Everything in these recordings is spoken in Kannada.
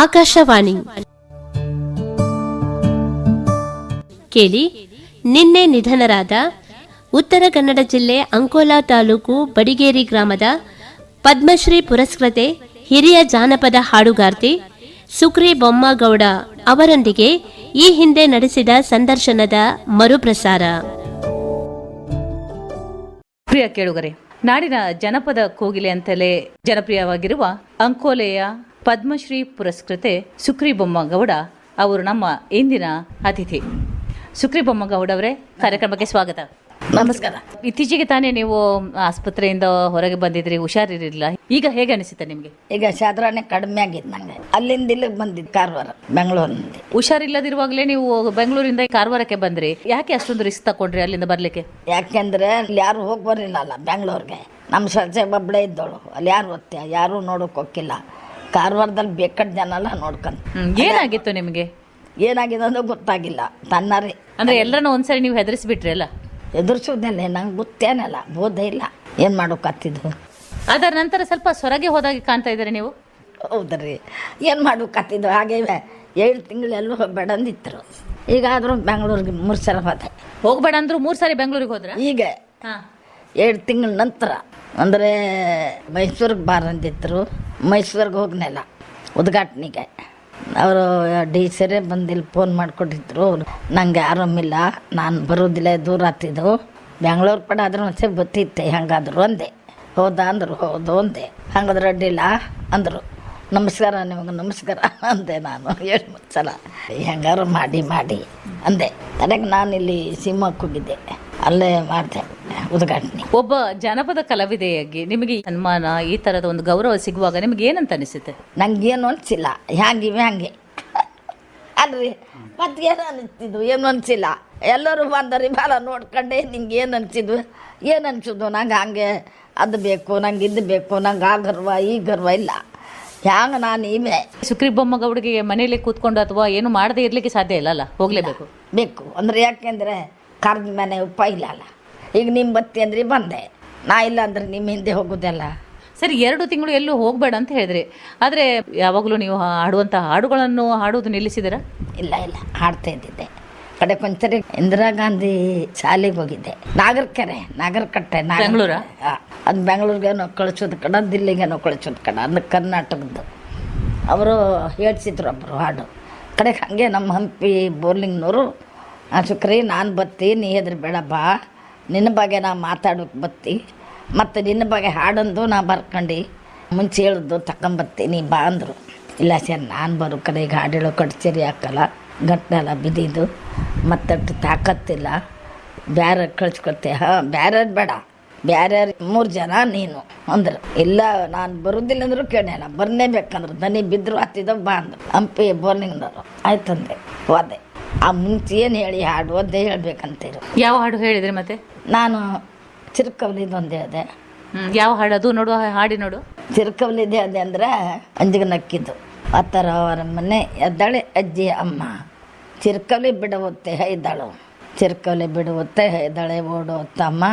ಆಕಾಶವಾಣಿ. ಕೇಳಿ, ನಿನ್ನೆ ನಿಧನರಾದ ಉತ್ತರ ಕನ್ನಡ ಜಿಲ್ಲೆ ಅಂಕೋಲಾ ತಾಲೂಕು ಬಡಿಗೇರಿ ಗ್ರಾಮದ ಪದ್ಮಶ್ರೀ ಪುರಸ್ಕೃತೆ ಹಿರಿಯ ಜಾನಪದ ಹಾಡುಗಾರ್ತಿ ಸುಕ್ರಿ ಬೊಮ್ಮಗೌಡ ಅವರೊಂದಿಗೆ ಈ ಹಿಂದೆ ನಡೆಸಿದ ಸಂದರ್ಶನದ ಮರುಪ್ರಸಾರ. ಪ್ರಿಯ ಕೇಳುಗರೆ, ನಾಡಿನ ಜನಪದ ಕೋಗಿಲೆ ಅಂತಲೇ ಜನಪ್ರಿಯವಾಗಿರುವ ಅಂಕೋಲೆಯ ಪದ್ಮಶ್ರೀ ಪುರಸ್ಕೃತೆ ಸುಕ್ರಿ ಬೊಮ್ಮಗೌಡ ಅವರು ನಮ್ಮ ಇಂದಿನ ಅತಿಥಿ. ಸುಕ್ರಿ ಬೊಮ್ಮಗೌಡ ಅವರೇ ಕಾರ್ಯಕ್ರಮಕ್ಕೆ ಸ್ವಾಗತ. ನಮಸ್ಕಾರ. ಇತ್ತೀಚೆಗೆ ತಾನೇ ನೀವು ಆಸ್ಪತ್ರೆಯಿಂದ ಹೊರಗೆ ಬಂದಿದ್ರಿ ಹುಷಾರಿರಲಿಲ್ಲ. ಈಗ ಹೇಗೆ ಅನಿಸುತ್ತೆ ನಿಮಗೆ? ಈಗ ಸಾಧಾರಣ ಕಡಿಮೆ ಆಗಿದೆ ನಂಗೆ. ಅಲ್ಲಿಂದ ಇಲ್ಲಿಗೆ ಬಂದಿದ್ದು ಕಾರವಾರ ಬೆಂಗಳೂರು ಹುಷಾರಿಲ್ಲದಿರುವಾಗಲೇ ನೀವು ಬೆಂಗಳೂರಿಂದ ಕಾರವಾರಕ್ಕೆ ಬಂದ್ರಿ. ಯಾಕೆ ಅಷ್ಟೊಂದು ರಿಸ್ಕ್ ತಕೊಂಡ್ರಿ ಅಲ್ಲಿಂದ ಬರ್ಲಿಕ್ಕೆ? ಯಾಕೆಂದ್ರೆ ಅಲ್ಲಿ ಯಾರು ಹೋಗಿ ಬರಲಿಲ್ಲ ಅಲ್ಲ ಬೆಂಗಳೂರಿಗೆ. ನಮ್ಮ ಸೊಸೆ ಒಬ್ಬಳೇ ಇದ್ದಳು. ಅಲ್ಲಿ ಯಾರು ಓದ್ತೀಯ ಯಾರೂ ನೋಡೋಕೆ ಹೋಗಿಲ್ಲ ಕಾರವಾರದಲ್ಲಿ ಬೇಕಾದ ಜನ ಎಲ್ಲ ನೋಡ್ಕೊಂಡು ಏನಾಗಿತ್ತು ನಿಮಗೆ? ಏನಾಗಿದೆ ಅಂದ್ರೆ ಗೊತ್ತಾಗಿಲ್ಲ. ತನ್ನರೇ. ಅಂದ್ರೆ ಎಲ್ಲರನ್ನ ಒಂದ್ಸರಿ ನೀವು ಹೆದರಿಸ್ಬಿಟ್ರಿ ಅಲ್ಲ? ಎದುರಿಸೋದಲ್ಲ ನಂಗೆ ಗೊತ್ತೇನಲ್ಲ ಬೋಧ ಇಲ್ಲ. ಏನು ಮಾಡೋಕತ್ತಿದ್ದು ಅದರ ನಂತರ ಸ್ವಲ್ಪ ಸೊರಗೆ ಹೋದಾಗೆ ಕಾಣ್ತಾ ಇದ್ದಾರೆ ನೀವು? ಹೌದ್ರಿ. ಏನು ಮಾಡೋಕತ್ತಿದ್ದು ಹಾಗೆ ಏಳು ತಿಂಗಳೆಲ್ಲೂ ಹೋಗ್ಬೇಡ ಬೇಡ ಈಗಾದರೂ ಬೆಂಗಳೂರಿಗೆ ಮೂರು ಸಲ ಹೋದೆ. ಹೋಗ್ಬೇಡ ಅಂದ್ರು ಮೂರು ಸಾರಿ ಬೆಂಗಳೂರಿಗೆ ಹೋದ್ರ? ಈಗ ಎರಡು ತಿಂಗಳ ನಂತರ ಅಂದರೆ ಮೈಸೂರಿಗೆ ಬಾರ ಅಂದಿದ್ರು. ಮೈಸೂರಿಗೆ ಹೋಗ್ನೆಲ್ಲ ಉದ್ಘಾಟನೆಗೆ. ಅವರು ಡಿ ಸರೇ ಬಂದಿಲ್ಲಿ ಫೋನ್ ಮಾಡಿಕೊಟ್ಟಿದ್ರು. ನಂಗೆ ಆರಾಮಿಲ್ಲ, ನಾನು ಬರೋದಿಲ್ಲ, ದೂರ ಆಗ್ತಿದ್ದು ಬೆಂಗಳೂರು ಪಡ ಆದ್ರೆ ಒಂದ್ಸೆ ಬತ್ತಿತ್ತೆ, ಹೆಂಗಾದ್ರು ಅಂದೆ. ಹೌದ ಅಂದರು, ಹೌದು ಅಂದೆ. ಹಂಗಾದ್ರೆ ಅಡ್ಡಿಲ್ಲ ಅಂದರು. ನಮಸ್ಕಾರ, ನಿಮಗೆ ನಮಸ್ಕಾರ ಅಂದೆ ನಾನು, ಏಳು ಮೂರು ಸಲ ಹೆಂಗಾರು ಮಾಡಿ ಮಾಡಿ ಅಂದೆ. ತಡೆಗೆ ನಾನು ಇಲ್ಲಿ ಸಿಂಹಕ್ಕೆ ಹೋಗಿದ್ದೆ. ಅಲ್ಲೇ ಮಾಡಿದೆ ಉದ್ಘಾಟನೆ. ಒಬ್ಬ ಜನಪದ ಕಲಾವಿದೆಯಾಗಿ ನಿಮಗೆ ಈ ಸನ್ಮಾನ ಈ ತರದ ಒಂದು ಗೌರವ ಸಿಗುವಾಗ ನಿಮ್ಗೆ ಏನಂತ ಅನಿಸುತ್ತೆ? ನಂಗೇನು ಅನಿಸಿಲ್ಲ. ಹ್ಯಾಂಗಿವೆ ಹಂಗೆ. ಅಲ್ರಿ ಮತ್ತೆ ಏನು ಅನಿಸ್ತಿದ್ವು? ಏನು ಅನಿಸಿಲ್ಲ. ಎಲ್ಲರೂ ಬಂದರಿ ಬಾಲ ನೋಡ್ಕೊಂಡೆ ನಿಂಗೆ ಏನು ಅನಿಸಿದ್ವು? ಏನು ಅನ್ಸಿದ್ವು? ನಂಗೆ ಹಂಗೆ ಅದು ಬೇಕು ನಂಗೆ ಇದು ಬೇಕು ನಂಗೆ ಆ ಗರ್ವ ಈ ಗರ್ವ ಇಲ್ಲ. ಹ್ಯಾಂಗ ನಾನು ಇವೆ. ಸುಕ್ರಿ ಬೊಮ್ಮಗೌಡಿಗೆ ಮನೆಯಲ್ಲಿ ಕೂತ್ಕೊಂಡು ಅಥವಾ ಏನು ಮಾಡದೇ ಇರ್ಲಿಕ್ಕೆ ಸಾಧ್ಯ ಇಲ್ಲ ಅಲ್ಲ? ಹೋಗ್ಲೇಬೇಕು ಬೇಕು. ಅಂದ್ರೆ ಯಾಕೆಂದರೆ ಕರ್ದ ಮನೆ ಉಪ್ಪ ಇಲ್ಲ ಅಲ್ಲ ಈಗ ನಿಮ್ಮ ಬತ್ತಿ ಅಂದ್ರೆ ಬಂದೆ. ನಾ ಇಲ್ಲ ಅಂದ್ರೆ ನಿಮ್ಮ ಹಿಂದೆ ಹೋಗೋದಲ್ಲ. ಸರಿ ಎರಡು ತಿಂಗಳು ಎಲ್ಲೂ ಹೋಗ್ಬೇಡ ಅಂತ ಹೇಳಿದ್ರಿ. ಆದರೆ ಯಾವಾಗಲೂ ನೀವು ಹಾಡುವಂಥ ಹಾಡುಗಳನ್ನು ಹಾಡೋದು ನಿಲ್ಲಿಸಿದಿರ ಇಲ್ಲ ಇಲ್ಲ. ಹಾಡ್ತಾ ಇದ್ದಿದ್ದೆ. ಕಡೆ ಕೊಂಚರಿ ಇಂದಿರಾ ಗಾಂಧಿ ಶಾಲೆಗೆ ಹೋಗಿದ್ದೆ. ನಾಗರಕೆರೆ ನಾಗರಕಟ್ಟೆ ನಾಗರ- ಬೆಂಗಳೂರಾ? ಅದು ಬೆಂಗಳೂರಿಗೇನೋ ಕಳಿಸೋದು ಕಡ ದಿಲ್ಲಿಗೇನೋ ಕಳಿಸೋದು ಕಡ ಅದು ಕರ್ನಾಟಕದ್ದು. ಅವರು ಹೇಳ್ಸಿದ್ರು ಒಬ್ಬರು ಹಾಡು. ಕಡೆಗೆ ಹಾಗೆ ನಮ್ಮ ಹಂಪಿ ಬೋರ್ಲಿಂಗ್ನವರು ಆ, ಶುಕ್ರಿ, ನಾನು ಬತ್ತಿ, ನೀ ಹೆದ್ರಿ ಬೇಡ, ಬಾ. ನಿನ್ನ ಬಗ್ಗೆ ನಾ ಮಾತಾಡೋಕೆ ಬತ್ತಿ. ಮತ್ತು ನಿನ್ನ ಬಗ್ಗೆ ಹಾಡಂದು ನಾ ಬರ್ಕೊಂಡು. ಮುಂಚೆ ಹೇಳಿದ್ದು ತಕೊಂಬತ್ತೀನಿ ಬಾ ಅಂದರು. ಇಲ್ಲ, ಸರ್, ನಾನು ಬರೋ ಹಾಡು ಹಾಡೇಳೋ ಕಟ್ಚೇರಿ ಹಾಕಲ್ಲ. ಗಟ್ಟೆಲ್ಲ ಬಿದ್ದಿದ್ದು ಮತ್ತಟ್ಟು ತಾಕತ್ತಿಲ್ಲ. ಬೇರೆ ಕಳ್ಸ್ಕೊತೆ ಹಾಂ ಬೇರೆ ಬೇಡ. ಬೇರೆ ಮೂರು ಜನ, ನೀನು, ಅಂದ್ರೆ. ಇಲ್ಲ, ನಾನು ಬರೋದಿಲ್ಲ ಅಂದ್ರು ಬರ್ನೇ ಬೇಕಂದ್ರೆ. ದನಿ ಬಿದ್ರು ಹತ್ತಿದ ಬಾ ಅಂದ್ರು. ಹಂಪಿ ಬೋರ್ನಿಂಗ್ನವರು. ಆಯ್ತಂದೆ, ಹೋದೆ. ಆ ಮುಂಚೆ ಏನು ಹೇಳಿ ಹಾಡು ಒಂದೇ ಹೇಳ್ಬೇಕಂತೀರು. ಯಾವ ಹಾಡು ಹೇಳಿದ್ರಿ ಮತ್ತೆ? ನಾನು ಚಿರ್ಕವಲಿದೊಂದು ಹೇಳಿದೆ ಯಾವ ಹಾಡು ಅದು? ನೋಡು ಹಾಡಿ ನೋಡು. ಚಿರ್ಕವಲಿದೆ ಅದೇ ಅಂದ್ರೆ ಅಂಜಿಗೆ ನಕ್ಕಿದ್ದು. ಆ ಥರ ಅವರ ಮನೆ ಎದ್ದಾಳೆ ಅಜ್ಜಿ ಅಮ್ಮ. ಚಿರುಕವಲಿ ಬಿಡುವತ್ತೆ ಹೈದಾಳು. ಚಿರುಕವಲಿ ಬಿಡುವತ್ತೆ ಹೈದಾಳೆ ಓಡುವತ್ತಮ್ಮ.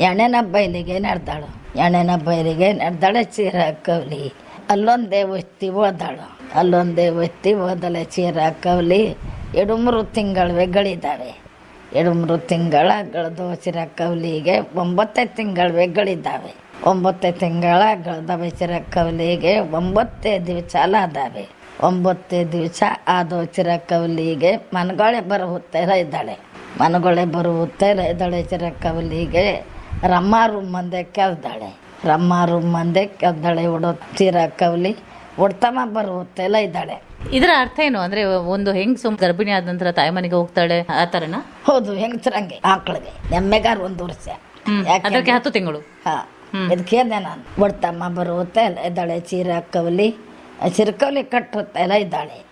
ಎಣೆನ ಎಣ್ಣೆನ ಬೈಲಿಗೆ ನಡೆದಾಳು. ಎಣ್ಣೆನ ಬೈಲಿಗೆ ನಡೆದಾಳೆ ಚೀರ ಕವಲಿ ಅಲ್ಲೊಂದೇ ಒತ್ತಿ ಓದಾಳು. ಅಲ್ಲೊಂದೇ ಒತ್ತಿ ಓದಲೆ ಚೀರ ಕವಲಿ ಎರಡು ಮೂರು ತಿಂಗಳು ಗಳಿದ್ದಾವೆ ಎರಡು ಮೂರು ತಿಂಗಳ ಗಳದು ಚಿರ ಕವಲಿಗೆ ಒಂಬತ್ತೈ ತಿಂಗಳು ಗಳಿದ್ದಾವೆ ಒಂಬತ್ತೈ ತಿಂಗಳ ಗಳದವೆ ಚಿರ ಕವಲಿಗೆ ಒಂಬತ್ತೇ ದಿವಸ ಅದಾವೆ ಒಂಬತ್ತೇ ದಿವಸ ಆದೋ ಚಿರ ಕವಲಿಗೆ ಮನಗೊಳೆ ಬರುತ್ತೆರ ಇದ್ದಾಳೆ ಮನಗೊಳೆ ಬರುತ್ತೆರ ಇದ್ದಾಳೆ ಚಿರ ಕವಲಿಗೆ ರಮ್ಮಾರು ಮಂದೆ ಕೆಲ್ದಾಳೆ. ರಮ್ಮಾರು ಮಂದೆ ಕೆಲ್ದಾಳೆ ಚಿರ ಕವಲಿ ಉಡ್ತಮ್ಮ ಬರುತ್ತೆಲ್ಲ ಇದ್ದಾಳೆ. ಇದರ ಅರ್ಥ ಏನು? ಅಂದ್ರೆ ಒಂದು ಹೆಂಗಸು ಗರ್ಭಿಣಿ ಆದ ನಂತರ ತಾಯಿ ಮನೆಗೆ ಹೋಗ್ತಾಳೆ ಆ ತರನ? ಹೌದು ಹೆಂಗಸರಂಗೆ ಆಕಳಿಗೆ. ಎಮ್ಮೆಗಾರ ಒಂದು ವರ್ಷ. ಅದಕ್ಕೆ ಹತ್ತು ತಿಂಗಳು. ಹಾ ಇದಕ್ಕೆ ನಾನು. ಒಡ್ತಮ್ಮ ಬರುತ್ತೆ ಎಲ್ಲ ಇದ್ದಾಳೆ ಚೀರ ಕವಲಿ ಚಿರಕವಲಿ ಕಟ್ಟುತ್ತೆ ಎಲ್ಲ ಇದ್ದಾಳೆ.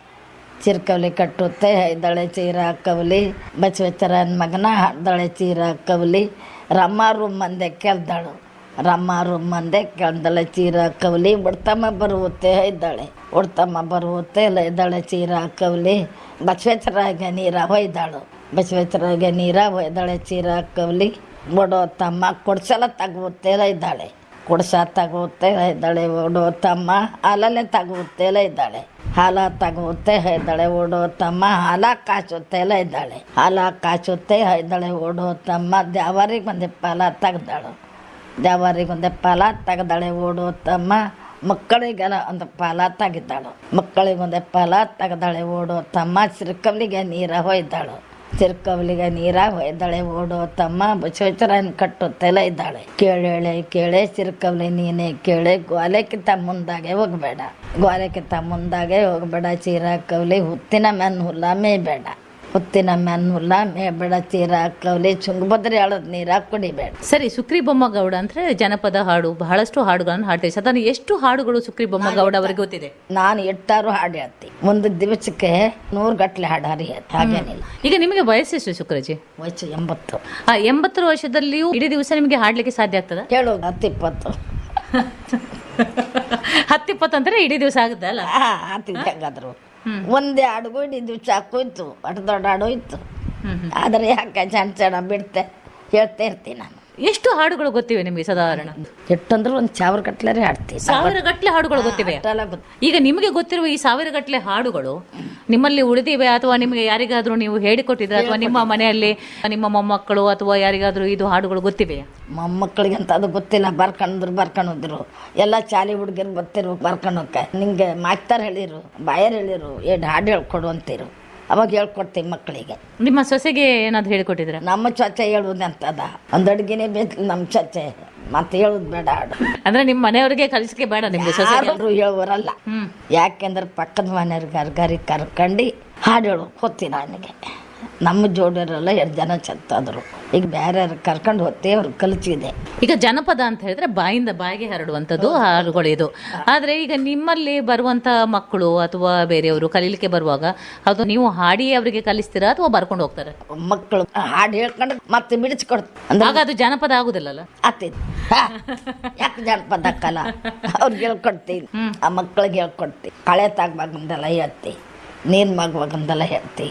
ಚಿರಕವಲಿ ಕಟ್ಟುತ್ತೆ ಇದ್ದಾಳೆ ಚೀರ ಕವಲಿ. ಬಸವೇಶ್ವರನ ಮಗನ ಹಾಡ್ದಾಳೆ ಚೀರ ಕವಲಿ. ರಮ್ಮಾರು ಮಂದೆ ಕೆಲ್ದಾಳು. ರಮ್ಮಾರು ಅಂದೆ ಕೆಳ್ದಳೆ ಚೀರ ಕವಲಿ ಒಡ್ತಮ್ಮ ಬರುವತ್ತೆ ಇದ್ದಾಳೆ ಒಡ್ತಮ್ಮ ಬರುವುತ್ತೆ ಎಲ್ಲ ಇದ್ದಾಳೆ ಚೀರ ಕವಲಿ ಬಸವೇಶ್ವರಾಗ ನೀರ ಹೊಯ್ದಾಳು. ಬಸವೇಶ್ವರಾಗ ನೀರ ಹೊಯ್ದಾಳೆ ಚೀರ ಕವಲಿ ಬಡೋ ತಮ್ಮ ಕೊಡ್ಸಲ ತಗೋತೇರ ಇದ್ದಾಳೆ ಕೊಡ್ಸ ತಗುತ್ತೆ ಇದ್ದಾಳೆ ಓಡೋ ತಮ್ಮ ಹಾಲಲ್ಲೇ ತಗೋತೆಲ್ಲ ಇದ್ದಾಳೆ ಹಾಲ ತಗುತ್ತೆ ಹೈದಾಳೆ ಓಡೋ ತಮ್ಮ ಹಾಲ ಕಾಚುತ್ತೆಲ್ಲ ಇದ್ದಾಳೆ ಹಾಲ ಕಾಚುತ್ತೆ ಇದ್ದಾಳೆ ಓಡೋ ತಮ್ಮ ದ್ಯಾವಾರಿಗೆ ಬಂದಿಪ್ಪ ಪಾಲ ತೆಗ್ದಾಳು. ದ್ಯಾವಾರಿಗೆ ಒಂದೇ ತೆಗೆದಾಳೆ ಓಡೋ ತಮ್ಮ ಮಕ್ಕಳಿಗೆಲ್ಲ ಒಂದು ಫಲ ತೆಗಿದ್ದಾಳು ಮಕ್ಕಳಿಗೆ ಒಂದೇ ತೆಗೆದಾಳೆ ಓಡೋ ತಮ್ಮ ಸಿರ್ಕವ್ಲಿಗೆ ನೀರ ಹೊಯ್ದಾಳು. ಸಿರ್ಕವ್ಲಿಗೆ ನೀರ ಹೊಯ್ದಾಳೆ ಓಡು ತಮ್ಮ ಬಸವೇಶ್ವರನ ತಲೆ ಇದ್ದಾಳೆ. ಕೇಳೇಳೆ ಕೇಳೆ ಸಿರ್ಕವ್ಲಿ ನೀನೇ, ಕೇಳೆ ಗ್ವಾಲೆಕ್ಕಿಂತ ಮುಂದಾಗೆ ಹೋಗಬೇಡ. ಗ್ವಾಲೆಕ್ಕಿಂತ ಮುಂದಾಗೆ ಹೋಗಬೇಡ ಚೀರ ಕವ್ಲಿ ಹುತ್ತಿನ ಮೆನ್ ಹುಲ್ಲ ಮೇಯ್ಬೇಡ. ಹುತ್ತಿನ ಮನ್ಮುಲ್ಲ ಚೀರ ಕವ್ಲಿ ಚುಂಗ್ಬದ್ರಿ ಹೇಳೋದು ನೀರ ಕುಡಿಬೇಡ. ಸರಿ ಸುಕ್ರಿ ಬೊಮ್ಮಗೌಡ ಅಂದ್ರೆ ಜನಪದ ಹಾಡು ಬಹಳಷ್ಟು ಹಾಡುಗಳನ್ನು ಹಾಡ್ತೀವಿ. ಸದನ ಎಷ್ಟು ಹಾಡುಗಳು ಸುಕ್ರಿ ಬೊಮ್ಮಗೌಡ ಅವರಿಗೆ ಗೊತ್ತಿದೆ? ನಾನು ಎಟ್ಟಾರು ಹಾಡು ಹೇಳ್ತಿ ಒಂದು ದಿವಸಕ್ಕೆ ನೂರು ಗಟ್ಲೆ ಹಾಡು ಹರಿ ಹಾಗೇನಿಲ್ಲ. ಈಗ ನಿಮಗೆ ವಯಸ್ಸೆಷ್ಟು ಶುಕ್ರಜಿ? ವಯಸ್ಸು ಎಂಬತ್ತು. ಆ ಎಂಬತ್ತರ ವರ್ಷದಲ್ಲಿಯೂ ಇಡೀ ದಿವಸ ನಿಮಗೆ ಹಾಡ್ಲಿಕ್ಕೆ ಸಾಧ್ಯ ಆಗ್ತದೆ? ಹೇಳು ಹತ್ತಿಪ್ಪತ್ತು. ಹತ್ತಿಪ್ಪತ್ತು ಅಂದ್ರೆ ಇಡೀ ದಿವಸ ಆಗುತ್ತೆ ಅಲ್ಲ ಹತ್ತಿ ಹೆಂಗಾದ್ರು. ಒಂದೇ ದಿವಸ ಹಾಕೋಯ್ತು ಅಟ್ ದೊಡ್ಡ ಹ್ಮ್. ಆದರೆ ಯಾಕೆ ಚೆನ್ನ ಸಣ್ಣ ಬಿಡ್ತೆ? ಹೇಳ್ತಾ ಇರ್ತೀನಿ ನಾನು. ಎಷ್ಟು ಹಾಡುಗಳು ಗೊತ್ತಿವೆ ನಿಮಗೆ ಸಾಧಾರಣ? ಎಟ್ಟಂದ್ರೆ ಒಂದು ಸಾವಿರ ಗಟ್ಟಲೆ ಹಾಡ್ತೀವಿ. ಸಾವಿರ ಗಟ್ಟಲೆ ಹಾಡುಗಳು ಗೊತ್ತಿವೆ. ಅಷ್ಟೆಲ್ಲ ಗೊತ್ತು. ಈಗ ನಿಮಗೆ ಗೊತ್ತಿರುವ ಈ ಸಾವಿರ ಗಟ್ಟಲೆ ಹಾಡುಗಳು ನಿಮ್ಮಲ್ಲಿ ಉಳಿದಿವೆ ಅಥವಾ ನಿಮಗೆ ಯಾರಿಗಾದ್ರೂ ನೀವು ಹೇಳಿಕೊಟ್ಟಿದ್ರೆ ಅಥವಾ ನಿಮ್ಮ ಮನೆಯಲ್ಲಿ ನಿಮ್ಮ ಮೊಮ್ಮಕ್ಕಳು ಅಥವಾ ಯಾರಿಗಾದ್ರೂ ಇದು ಹಾಡುಗಳು ಗೊತ್ತಿವೆ? ಮೊಮ್ಮಕ್ಕಳಿಗೆ ಅಂತ ಅದು ಗೊತ್ತಿಲ್ಲ. ಬರ್ಕಂಡ್ರು ಬರ್ಕೊಂಡಿದ್ರು ಎಲ್ಲ ಚಾಲಿ ಹುಡುಗರು ಗೊತ್ತಿರು ಬರ್ಕೊಂಡೋಕೆ ನಿಂಗೆ ಮಾಸ್ತಾರ್ ಹೇಳಿರು ಬಾಯರ್ ಹೇಳಿರು ಎರಡು ಹಾಡು ಹೇಳ್ಕೊಡು ಅಂತಿರು. ಅವಾಗ ಹೇಳ್ಕೊಡ್ತೀನಿ ಮಕ್ಕಳಿಗೆ. ನಿಮ್ಮ ಸೊಸೆಗೆ ಏನಾದ್ರು ಹೇಳಿಕೊಟ್ಟಿದ್ರೆ ನಮ್ಮ ಚೊಚ್ಚೆ ಹೇಳುವುದು ಅಂತದ ಒಂದು ಅಡುಗೆನೇ ಬೇಕು ನಮ್ಮ ಚೊಚ್ಚೆ ಮತ್ತೆ ಹೇಳುದು ಬೇಡ ಅಂದ್ರೆ ನಿಮ್ಮ ಮನೆಯವರಿಗೆ ಕಲಿಸಿಕೆ ಬೇಡ ನಿಮ್ಗೆ ಸೊಸೆ ಯಾರು ಹೇಳುವರಲ್ಲ. ಹ್ಮ್. ಯಾಕೆಂದ್ರೆ ಪಕ್ಕದ ಮನೆಯವ್ರಿಗೆ ಗರ್ಗರಿಗೆ ಕರ್ಕಂಡು ಹಾಡು ಹೇಳು ಹೋಗ್ತೀನಿ ನನಗೆ ನಮ್ಮ ಜೋಡಿಯರೆಲ್ಲ ಎರಡು ಜನ ಚತ್ತಾದ್ರು ಈಗ ಬೇರೆ ಕರ್ಕೊಂಡು ಹೋಗ್ತೇ ಅವ್ರು ಕಲಿಸಿದೆ ಈಗ ಜನಪದ ಅಂತ ಹೇಳಿದ್ರೆ ಬಾಯಿಂದ ಬಾಯಿಗೆ ಹರಡುವಂಥದ್ದು ಹಾಡುಗಳು ಇದು. ಆದ್ರೆ ಈಗ ನಿಮ್ಮಲ್ಲಿ ಬರುವಂತ ಮಕ್ಕಳು ಅಥವಾ ಬೇರೆಯವರು ಕಲೀಲಿಕ್ಕೆ ಬರುವಾಗ ಅದು ನೀವು ಹಾಡಿ ಅವರಿಗೆ ಕಲಿಸ್ತೀರಾ ಅಥವಾ ಬರ್ಕೊಂಡು ಹೋಗ್ತಾರೆ? ಮಕ್ಕಳು ಹಾಡು ಹೇಳ್ಕೊಂಡು ಮತ್ತೆ ಬಿಡಿಸ್ಕೊಡ್ತಾರೆ. ಆಗ ಅದು ಜನಪದ ಆಗುದಿಲ್ಲಲ್ಲ? ಆಗ್ತೈತಿ. ಯಾಕೆ ಜನಪದ ಅಕ್ಕಲ್ಲ ಅವ್ರಿಗೆ ಹೇಳ್ಕೊಡ್ತೀನಿ. ಆ ಮಕ್ಕಳಿಗೆ ಹೇಳ್ಕೊಡ್ತೀನಿ. ಕಳೆ ತಾಗ್ಬೇಕಂದೆಲ್ಲ ಹೇಳ್ತಿ ನೀರು ಮಗ್ಬೇಕಂದೆಲ್ಲ ಹೇಳ್ತಿ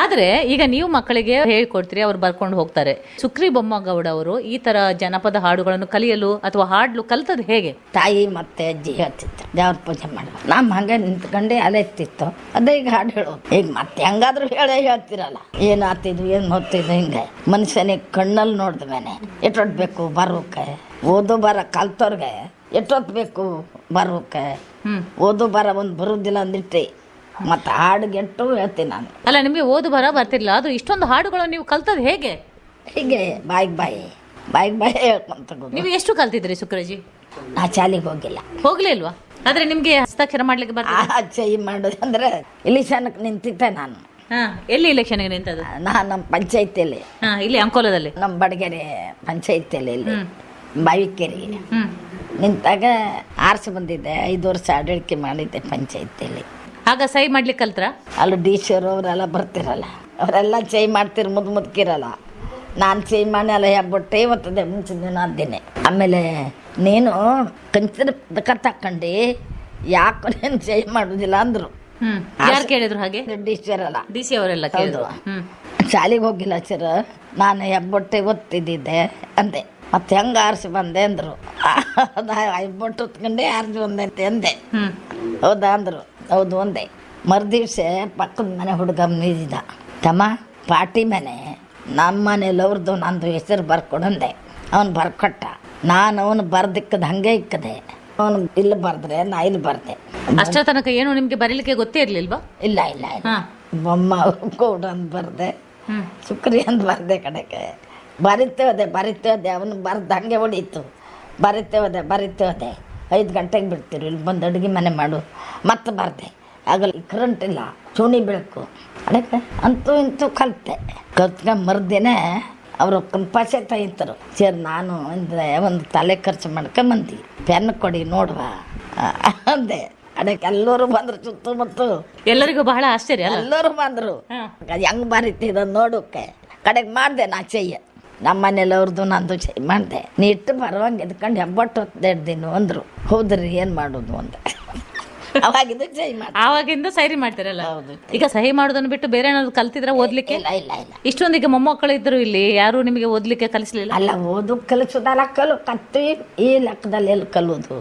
ಆದ್ರೆ ಈಗ ನೀವು ಮಕ್ಕಳಿಗೆ ಹೇಳ್ಕೊಡ್ತೀರಿ ಅವ್ರು ಬರ್ಕೊಂಡು ಹೋಗ್ತಾರೆ. ಸುಕ್ರಿ ಬೊಮ್ಮಗೌಡ ಅವರು ಈ ತರ ಜನಪದ ಹಾಡುಗಳನ್ನು ಕಲಿಯಲು ಅಥವಾ ಹಾಡ್ಲು ಕಲ್ತದ್ದು ಹೇಗೆ? ತಾಯಿ ಮತ್ತೆ ಅಜ್ಜಿ ಹೇಳ್ತಿತ್ತು ದೇವ್ರ ಪೂಜೆ ಮಾಡುವ. ನಮ್ಮ ಹಂಗೆ ನಿಂತ್ಕೊಂಡೆ ಅಲೆತ್ತಿತ್ತು ಅದೇ ಈಗ ಹಾಡು ಹೇಳೋದು. ಈಗ ಮತ್ತೆ ಹೆಂಗಾದ್ರೂ ಹೇಳೇ ಹೇಳ್ತಿರಲ್ಲ. ಏನ್ ಆತಿದ್ವಿ ಏನ್ ಓದ್ತಿದ್ವಿ ಹಿಂಗೆ. ಮನುಷ್ಯನಿಗೆ ಕಣ್ಣಲ್ಲಿ ನೋಡ್ದ ಮೇಲೆ ಎಟ್ಟೊಡ್ಬೇಕು ಬೇಕು ಬರೋಕೆ. ಓದು ಬರ ಕಲ್ತವ್ರಿಗೆ ಎಷ್ಟೊತ್ತು ಬೇಕು ಬರೋಕೆ ಓದು ಬರ ಒಂದು ಬರುದಿಲ್ಲ ಅಂದಿಟ್ಟೆ ಮತ್ತೆ ಹಾಡುಗೆಟ್ಟು ಹೇಳ್ತೀನಿ ನಾನು. ಅಲ್ಲ ನಿಮಗೆ ಓದು ಬರ ಬರ್ತಿರ್ಲಿಲ್ಲ. ಅದು ಇಷ್ಟೊಂದು ಹಾಡುಗಳು ನೀವು ಕಲ್ತದ್ದು ಹೇಗೆ? ಹೀಗೆ ಬಾಯಿಗೆ ಬಾಯಿ ಬಾಯಿಗೆ ಬಾಯಿ ಹೇಳ್ಕೊಂತ ನೀವು ಎಷ್ಟು ಕಲ್ತಿದ್ರಿ ಸುಕ್ರಜಿ ನಾ ಶಾಲೆಗೆ ಹೋಗಿಲ್ಲ. ಹೋಗ್ಲಿಲ್ವಾ ಆದ್ರೆ ನಿಮ್ಗೆ ಹಸ್ತಾಕ್ಷರ ಮಾಡ್ಲಿಕ್ಕೆ ಬರ್ತಾ ಆ ಚೈ ಮಾಡೋದು ಅಂದ್ರೆ ಇಲ್ಲಿ ಸಣ್ಣಕ್ಕೆ ನಿಂತಿದ್ದೆ ನಾನು. ಹಾ ಎಲ್ಲಿ ಇಲೆಕ್ಷನ್ಗೆ ನಿಂತದ್ದು? ನಾನು ನಮ್ಮ ಪಂಚಾಯತಿಯಲ್ಲಿ. ಹಾ ಇಲ್ಲಿ ಅಂಕೋಲದಲ್ಲಿ. ನಮ್ಮ ಬಡಗೆರೆ ಪಂಚಾಯತಿಯಲ್ಲಿ ಇಲ್ಲಿ ಬಾವಿಕೆರೆ. ನಿಂತಾಗ ಆರಿಸಿ ಬಂದಿದ್ದೆ ಐದು ವರ್ಷ ಆಡಳಿಕೆ ಮಾಡಿದ್ದೆ ಪಂಚಾಯತಿಯಲ್ಲಿ. ಆಗ ಸಹಿ ಮಾಡ್ಲಿಕ್ಕೆ ಕಲ್ತ್ರ? ಅಲ್ಲಿ ಡಿ ಸಿ ಅವರೆಲ್ಲ ಬರ್ತಿರಲ್ಲ. ಅವರೆಲ್ಲ ಚೈ ಮಾಡ್ತಿರ್ ಮುದ್ ಮುದ್ಕಿರಲ್ಲ. ನಾನು ಚೈ ಮಾಡಿ ಅಲ್ಲ ಹೆಬ್ಬೊಟ್ಟೆ ಒತ್ತದೆ ಮುಂಚಿನ ದಿನ ಅದ್ದೇನೆ ಆಮೇಲೆ ನೀನು ಕಂಚಿನ ಪದಕ ತಕ್ಕಂಡು ಯಾಕೆ ನೀನು ಚೈ ಮಾಡೋದಿಲ್ಲ ಅಂದರು. ಹ್ಮ್. ಯಾರು ಕೇಳಿದ್ರು ಹಾಗೆ? ಡಿ ಸಿ ಅವರೆಲ್ಲ ಡಿ ಸಿ ಅವರೆಲ್ಲ ಕೇಳಿದ್ರು. ಹ್ಮ್. ಶಾಲೆಗೆ ಹೋಗಿಲ್ಲ ಸರ್ ನಾನು ಹೆಬ್ಬೊಟ್ಟೆ ಓದ್ತಿದ್ದಿದ್ದೆ ಅಂದೆ. ಮತ್ತೆ ಹೆಂಗೆ ಆರಿಸಿ ಬಂದೆ ಅಂದರು. ಹೆಬ್ಬೊಟ್ಟು ಹೊತ್ಕೊಂಡೆ ಆರಿಸಿ ಬಂದೈತೆ ಅಂದೆ. ಹ್ಮ್. ಹೌದಾ ಅಂದರು. ಹೌದು ಒಂದೇ. ಮರುದಿವ್ಸ ಪಕ್ಕದ ಮನೆ ಹುಡುಗ ಮೀದಿದ ತಮ್ಮ ಪಾಟಿ ಮನೆ ನಮ್ಮ ಮನೇಲಿ ಅವ್ರದ್ದು ನಂದು ಹೆಸರು ಬರ್ಕೊಡಂದೆ. ಅವನು ಬರ್ಕೊಟ್ಟ. ನಾನು ಅವನು ಬರ್ದಿಕ್ಕದ ಹಂಗೆ ಇಕ್ಕದೆ. ಅವನು ಇಲ್ಲಿ ಬರ್ದ್ರೆ ನಾ ಇಲ್ಲಿ ಬರ್ದೆ. ಅಷ್ಟರ ತನಕ ಏನು ನಿಮಗೆ ಬರೀಲಿಕ್ಕೆ ಗೊತ್ತೇ ಇರಲಿಲ್ವಾ? ಇಲ್ಲ ಇಲ್ಲ ಬೊಮ್ಮ ಗೌಡ ಅಂತ ಬರ್ದೆ. ಸುಕ್ರಿ ಅಂತ ಬರ್ದೆ ಕಡೆಗೆ. ಬರಿತೇ ಹೋದೆ ಬರಿತೇ ಹೋದೆ ಅವನು ಬರ್ದ ಹಂಗೆ ಹೊಡೀತು. ಬರಿತೇ ಹೋದೆ ಬರಿತೇ ಹೋದೆ ಐದು ಗಂಟೆಗೆ ಬಿಡ್ತೀರಿ ಇಲ್ಲಿ ಬಂದು ಅಡುಗೆ ಮನೆ ಮಾಡು ಮತ್ತೆ ಬರ್ದೆ. ಆಗಲ್ಲ ಕರೆಂಟ್ ಇಲ್ಲ ಚೂಣಿ ಬೆಳಕು. ಅದಕ್ಕೆ ಅಂತೂ ಇಂತೂ ಕಲಿತೆ. ಕಲ್ತ್ಕೊಂಡು ಮರ್ದೇನೆ ಅವರು ಕಂಪಾಸೆ ತೆಗಿತಾರೆ ಸರ್ ನಾನು ಅಂದರೆ ಒಂದು ತಲೆ ಖರ್ಚು ಮಾಡ್ಕೊಂಬಂದು ಪೆನ್ ಕೊಡಿ ನೋಡುವ. ಅಂದೆ. ಅದಕ್ಕೆ ಎಲ್ಲರೂ ಬಂದರು ಸುತ್ತಮುತ್ತು. ಎಲ್ಲರಿಗೂ ಬಹಳ ಆಶ್ಚರ್ಯ ಎಲ್ಲರೂ ಬಂದರು. ಹೆಂಗೆ ಅದು ಹೆಂಗ್ ಇದನ್ನು ನೋಡೋಕೆ ಕಡೆಗೆ ಮಾಡಿದೆ ನಾ ಚೆಯ್ಯ ನಮ್ಮ ಮನೇಲವ್ರದ್ದು ನಂದು ಚೈ ಮಾಡಿದೆ. ನೀ ಇಟ್ಟು ಬರುವಂಗೆ ಎದ್ಕೊಂಡು ಹೆಬ್ಬಟ್ಟು ಹೊತ್ತಿದ್ದೀನು ಅಂದರು. ಹೌದ್ರಿ ಏನು ಮಾಡೋದು ಅಂತ ಅವಾಗಿದ್ದು ಜೈ ಮಾಡಿ ಆವಾಗಿಂದ ಸೈರಿ ಮಾಡ್ತಿರಲ್ಲ? ಹೌದು. ಈಗ ಸಹಿ ಮಾಡೋದನ್ನು ಬಿಟ್ಟು ಬೇರೆ ಏನಾದ್ರು ಕಲ್ತಿದ್ರೆ ಓದ್ಲಿಕ್ಕೆ? ಇಲ್ಲ ಇಲ್ಲ ಇಲ್ಲ. ಇಷ್ಟೊಂದು ಈಗ ಮೊಮ್ಮಕ್ಕಳು ಇದ್ರು ಇಲ್ಲಿ ಯಾರು ನಿಮಗೆ ಓದ್ಲಿಕ್ಕೆ ಕಲಿಸ್ಲಿಲ್ಲ? ಅಲ್ಲ ಓದು ಕಲಿಸೋದಲ್ಲ ಕಲು ಕತ್ತಿ ಈ ಲೆಕ್ಕದಲ್ಲಿ ಎಲ್ಲಿ ಕಲೋದು?